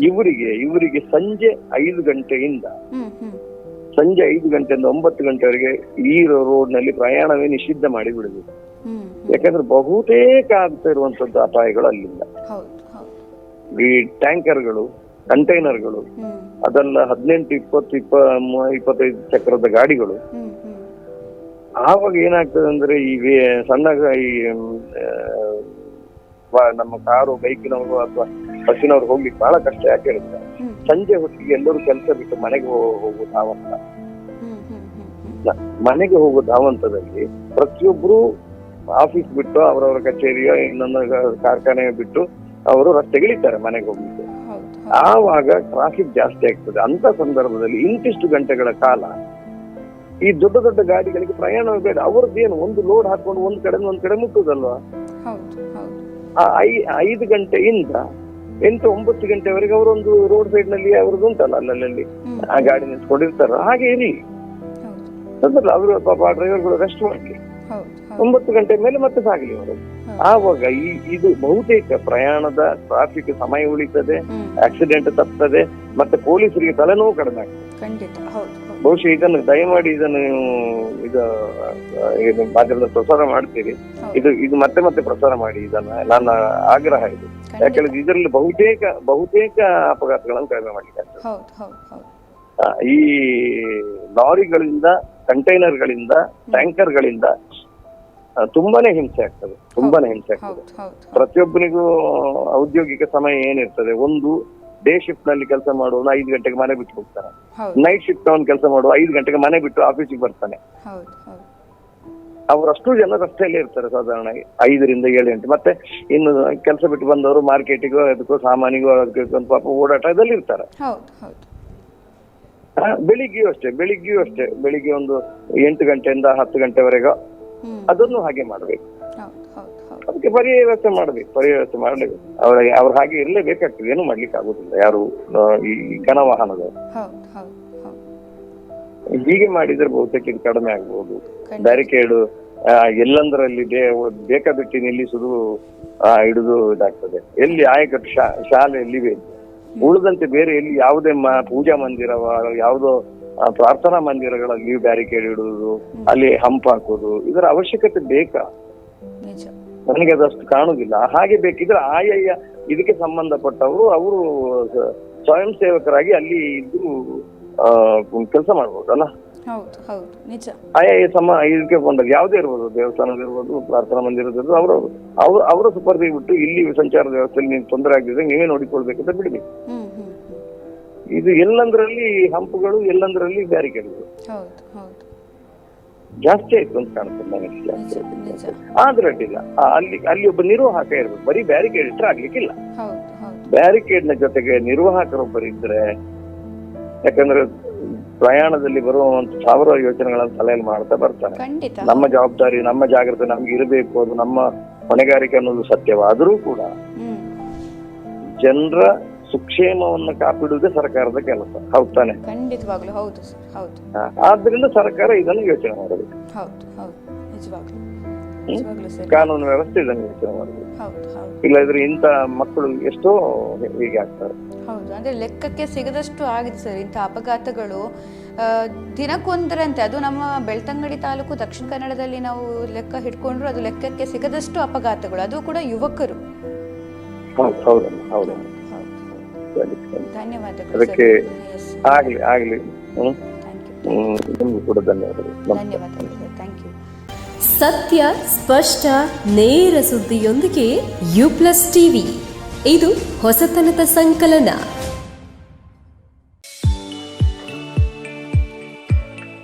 ಇವರಿಗೆ ಇವರಿಗೆ ಸಂಜೆ ಐದು ಗಂಟೆಯಿಂದ ಸಂಜೆ ಐದು ಗಂಟೆಯಿಂದ ಒಂಬತ್ತು ಗಂಟೆವರೆಗೆ ಈ ರೋಡ್ನಲ್ಲಿ ಪ್ರಯಾಣವೇ ನಿಷಿದ್ಧ ಮಾಡಿ ಬಿಡಬೇಕು ಯಾಕಂದ್ರೆ ಬಹುತೇಕ ಆಗ್ತಾ ಇರುವಂತದ್ದು ಅಪಾಯಗಳು ಅಲ್ಲಿಂದ. ಈ ಟ್ಯಾಂಕರ್ಗಳು ಕಂಟೈನರ್ಗಳು ಅದೆಲ್ಲ ಹದಿನೆಂಟು ಇಪ್ಪತ್ತು ಇಪ್ಪ ಇಪ್ಪತ್ತೈದು ಚಕ್ರದ ಗಾಡಿಗಳು. ಆವಾಗ ಏನಾಗ್ತದೆ ಅಂದ್ರೆ ಈ ಸಣ್ಣ ಈ ನಮ್ಮ ಕಾರು ಬೈಕಿನವರು ಅಥವಾ ಬಸ್ಸಿನವ್ರು ಹೋಗ್ಲಿಕ್ಕೆ ಬಹಳ ಕಷ್ಟ ಯಾಕೆ ಹೇಳಿದ್ರೆ ಸಂಜೆ ಹೊತ್ತಿಗೆ ಎಲ್ಲರೂ ಕೆಲಸ ಬಿಟ್ಟು ಮನೆಗೆ ಹೋಗುವ ಧಾವಂತ. ಮನೆಗೆ ಹೋಗುವ ಧಾವಂತದಲ್ಲಿ ಪ್ರತಿಯೊಬ್ಬರು ಆಫೀಸ್ ಬಿಟ್ಟು ಅವರವರ ಕಚೇರಿಯ ಇನ್ನೊಂದು ಕಾರ್ಖಾನೆಯ ಕಾರ್ಖಾನೆ ಬಿಟ್ಟು ಅವರು ರಸ್ತೆಗಿಳಿತಾರೆ ಮನೆಗೆ ಹೋಗ್ಲಿಕ್ಕೆ. ಆವಾಗ ಟ್ರಾಫಿಕ್ ಜಾಸ್ತಿ ಆಗ್ತದೆ. ಅಂತ ಸಂದರ್ಭದಲ್ಲಿ ಇಂತಿಷ್ಟು ಗಂಟೆಗಳ ಕಾಲ ಈ ದೊಡ್ಡ ದೊಡ್ಡ ಗಾಡಿಗಳಿಗೆ ಪ್ರಯಾಣ ಬೇಡ. ಅವ್ರದ್ದೇನು ಒಂದು ಲೋಡ್ ಹಾಕೊಂಡು ಒಂದ್ ಕಡೆ ಒಂದ್ ಕಡೆ ಮುಟ್ಟುದಲ್ವಾ? ಆ ಐದು ಗಂಟೆಯಿಂದ ಎಂಟು ಒಂಬತ್ತು ಗಂಟೆವರೆಗೆ ಅವರೊಂದು ರೋಡ್ ಸೈಡ್ನಲ್ಲಿ ಅವ್ರದ್ದು ಉಂಟಲ್ಲ ಅಲ್ಲಲ್ಲಿ. ಆ ಗಾಡಿ ನಿಂತ್ಕೊಂಡಿರ್ತಾರ. ಹಾಗೆ ಇರಿ ಹೌದು. ಅವರು ಪಾಪ ಡ್ರೈವರ್ಗಳು ರೆಸ್ಟ್ ಮಾಡ್ಲಿ. ಒಂಬತ್ತು ಗಂಟೆ ಮೇಲೆ ಮತ್ತೆ ಸಾಗಲಿ ಅವರು. ಆವಾಗ ಈ ಇದು ಬಹುತೇಕ ಪ್ರಯಾಣದ ಟ್ರಾಫಿಕ್ ಸಮಯ ಉಳಿತದೆ ಆಕ್ಸಿಡೆಂಟ್ ತಪ್ತದೆ ಮತ್ತೆ ಪೊಲೀಸರಿಗೆ ತಲೆನೋವು ಕಡಿಮೆ ಆಗ್ತದೆ. ಬಹುಶಃ ಇದನ್ನು ದಯಮಾಡಿ ಇದನ್ನು ನೀವು ಇದು ಮಾಧ್ಯಮದ ಪ್ರಸಾರ ಮಾಡ್ತೀರಿ. ಇದು ಇದು ಮತ್ತೆ ಮತ್ತೆ ಪ್ರಸಾರ ಮಾಡಿ ಇದನ್ನ. ನನ್ನ ಆಗ್ರಹ ಇದು. ಯಾಕೆಂದ್ರೆ ಇದರಲ್ಲಿ ಬಹುತೇಕ ಬಹುತೇಕ ಅಪಘಾತಗಳನ್ನು ಕಡಿಮೆ ಮಾಡ್ಲಿಕ್ಕೆ ಈ ಲಾರಿಗಳಿಂದ ಕಂಟೈನರ್ಗಳಿಂದ ಟ್ಯಾಂಕರ್ಗಳಿಂದ ತುಂಬಾನೇ ಹಿಂಸೆ ಆಗ್ತದೆ. ತುಂಬಾನೇ ಹಿಂಸೆ ಆಗ್ತದೆ. ಪ್ರತಿಯೊಬ್ಬನಿಗೂ ಔದ್ಯೋಗಿಕ ಸಮಯ ಏನಿರ್ತದೆ? ಒಂದು ಡೇ ಶಿಫ್ಟ್ನಲ್ಲಿ ಕೆಲಸ ಮಾಡುವವನು ಐದು ಗಂಟೆಗೆ ಮನೆ ಬಿಟ್ಟು ಹೋಗ್ತಾನೆ. ನೈಟ್ ಶಿಫ್ಟ್ ಅವನು ಕೆಲಸ ಮಾಡುವ ಐದು ಗಂಟೆಗೆ ಮನೆ ಬಿಟ್ಟು ಆಫೀಸಿಗೆ ಬರ್ತಾನೆ. ಅವರಷ್ಟು ಜನ ರಸ್ತೆಯಲ್ಲಿ ಇರ್ತಾರೆ ಸಾಧಾರಣ ಐದರಿಂದ ಏಳು ಗಂಟೆ. ಮತ್ತೆ ಇನ್ನು ಕೆಲಸ ಬಿಟ್ಟು ಬಂದವರು ಮಾರ್ಕೆಟಿಗೂ ಅದಕ್ಕೋ ಸಾಮಾನಿಗೋ ಅದಕ್ಕೆ ಒಂದು ಪಾಪ ಓಡಾಟದಲ್ಲಿ ಇರ್ತಾರೆ. ಬೆಳಿಗ್ಗೆಯೂ ಅಷ್ಟೇ ಬೆಳಿಗ್ಗೆಯೂ ಅಷ್ಟೇ. ಬೆಳಿಗ್ಗೆ ಒಂದು ಎಂಟು ಗಂಟೆಯಿಂದ ಹತ್ತು ಗಂಟೆವರೆಗೂ ಅದನ್ನು ಹಾಗೆ ಮಾಡ್ಬೇಕು. ಅದಕ್ಕೆ ಪರ್ಯಾಯ ವ್ಯವಸ್ಥೆ ಮಾಡಬೇಕು ಪರ್ಯಾಯ ವ್ಯವಸ್ಥೆ ಮಾಡಬೇಕು ಅವ್ರ ಅವ್ರ ಹಾಗೆ ಇರಲೇಬೇಕಾಗ್ತದೆ ಏನು ಮಾಡ್ಲಿಕ್ಕೆ ಆಗುದಿಲ್ಲ ಯಾರು ಈ ಘನ ವಾಹನದ ಹೀಗೆ ಮಾಡಿದ್ರೆ ಬಹುತೇಕ ಇದು ಕಡಿಮೆ ಆಗ್ಬಹುದು. ಬ್ಯಾರಿಕೇಡ್ ಎಲ್ಲಂದ್ರಲ್ಲಿ ಬೇಕ ಬೇಕಾಬಿಟ್ಟಿ ನಿಲ್ಲಿಸುದು ಹಿಡಿದು ಇದಾಗ್ತದೆ. ಎಲ್ಲಿ ಆಯಕಟ್ಟು ಶಾಲೆ ಶಾಲೆಯಲ್ಲಿ ಬೇಕು. ಉಳಿದಂತೆ ಬೇರೆ ಎಲ್ಲಿ ಯಾವುದೇ ಪೂಜಾ ಮಂದಿರವ ಯಾವುದೋ ಪ್ರಾರ್ಥನಾ ಮಂದಿರಗಳಲ್ಲಿ ಬ್ಯಾರಿಕೇಡ್ ಇಡುವುದು ಅಲ್ಲಿ ಹಂಪ್ ಹಾಕೋದು ಇದರ ಅವಶ್ಯಕತೆ ಬೇಕಾ? ನನಗೆ ಅದಷ್ಟು ಕಾಣುವುದಿಲ್ಲ. ಹಾಗೆ ಬೇಕಿದ್ರೆ ಆಯಾ ಇದಕ್ಕೆ ಸಂಬಂಧಪಟ್ಟವರು ಅವರು ಸ್ವಯಂ ಸೇವಕರಾಗಿ ಅಲ್ಲಿ ಇದ್ದು ಕೆಲಸ ಮಾಡ್ಬೋದಲ್ಲ? ಆಯಾ ಸಮ ಇದಕ್ಕೆ ಬಂದಾಗ ಯಾವುದೇ ಇರ್ಬೋದು ದೇವಸ್ಥಾನದಿರ್ಬೋದು ಪ್ರಾರ್ಥನಾ ಮಂದಿರದ ಇರ್ಬೋದು ಅವರು ಅವ್ರ ಅವರ ಸುಪರ್ದಿ ಬಿಟ್ಟು ಇಲ್ಲಿ ಸಂಚಾರ ವ್ಯವಸ್ಥೆಯಲ್ಲಿ ನೀವು ತೊಂದರೆ ಆಗಿದ್ರೆ ನೀವೇ ನೋಡಿಕೊಳ್ಬೇಕಂತ ಬಿಡ್ಬೇಕು ಹ್ಮ್ ಇದು ಎಲ್ಲಂದ್ರಲ್ಲಿ ಹಂಪುಗಳು ಎಲ್ಲಂದ್ರಲ್ಲಿ ಬ್ಯಾರಿಕೇಡ್ಗಳು. ಜಾಸ್ತಿ ಆಯ್ತು ಅಂತ ಕಾಣ್ತದೆ ನನಗೆ ಜಾಸ್ತಿ ಆಯ್ತು. ಆದ್ರೆ ಅಡ್ಡಿಲ್ಲ. ಅಲ್ಲಿ ಅಲ್ಲಿ ಒಬ್ಬ ನಿರ್ವಾಹಕ ಇರ್ಬೇಕು. ಬರೀ ಬ್ಯಾರಿಕೇಡ್ ಇಟ್ರೆ ಆಗ್ಲಿಕ್ಕಿಲ್ಲ. ಬ್ಯಾರಿಕೇಡ್ನ ಜೊತೆಗೆ ನಿರ್ವಾಹಕರೊಬ್ಬರು ಇದ್ರೆ ಯಾಕಂದ್ರೆ ಪ್ರಯಾಣದಲ್ಲಿ ಬರುವಂತ ಸಾವಿರ ಯೋಚನೆಗಳನ್ನ ತಲೆಯಲ್ಲಿ ಮಾಡ್ತಾ ಬರ್ತಾರೆ. ನಮ್ಮ ಜವಾಬ್ದಾರಿ ನಮ್ಮ ಜಾಗ್ರತೆ ನಮ್ಗೆ ಇರಬೇಕು ಅದು ನಮ್ಮ ಹೊಣೆಗಾರಿಕೆ ಅನ್ನೋದು ಸತ್ಯವಾದರೂ ಕೂಡ ಜನರ ಸುಕ್ಷೇಮವನ್ನು ಕಾಪಿಡುವುದೇ ಸರ್ಕಾರದ ಕೆಲಸ. ಹೌದು ತಾನೆ? ಖಂಡಿತವಾಗ್ಲೂ ಹೌದು ಸರ್ ಹೌದು. ಆದ್ರಿಂದ ಸರ್ಕಾರ ಇದನ್ನು ಯೋಚನೆ ಮಾಡಬೇಕು ಹೌದು ಹೌದು. ನಿಜವಾಗ್ಲೂ. ಕಾನೂನು ವ್ಯವಸ್ಥೆ ಇದನ್ನು ಯೋಚನೆ ಮಾಡಬೇಕು ಇಲ್ಲದ್ರೆ ಇಂಥ ಮಕ್ಕಳು ಎಷ್ಟೋ ಹೀಗೆ ಆಗ್ತಾರೆ. ಹೌದು ಅಂದ್ರೆ ಲೆಕ್ಕಕ್ಕೆ ಸಿಗದಷ್ಟು ಆಗಿದೆ ಸರ್. ಇಂಥ ಅಪಘಾತಗಳು ದಿನಕ್ಕೊಂದರಂತೆ ಅದು ನಮ್ಮ ಬೆಳ್ತಂಗಡಿ ತಾಲೂಕು ದಕ್ಷಿಣ ಕನ್ನಡದಲ್ಲಿ ನಾವು ಲೆಕ್ಕ ಹಿಡ್ಕೊಂಡ್ರು ಅದು ಲೆಕ್ಕಕ್ಕೆ ಸಿಗದಷ್ಟು ಅಪಘಾತಗಳು. ಅದು ಕೂಡ ಯುವಕರು. ಹೌದು ಹೌದಮ್ಮ ಹೌದು. ಧನ್ಯವಾದಗಳು ಅದಕ್ಕೆ ಆಗ್ಲಿ ಆಗ್ಲಿ ನಿಮ್ಗೂ ಕೂಡ ಧನ್ಯವಾದಗಳು. ಧನ್ಯವಾದಗಳು ಥ್ಯಾಂಕ್ ಯು ಸತ್ಯ ಸ್ಪಷ್ಟ ನೇರ ಸುದ್ದಿಯೊಂದಿಗೆ ಯು ಪ್ಲಸ್ ಟಿವಿ ಇದು ಹೊಸತನದ ಸಂಕಲನ.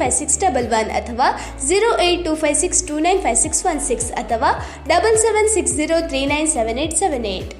five six double one ಅಥವಾ zero eight two five six two nine five six one six ಅಥವಾ double seven six zero three nine seven eight seven eight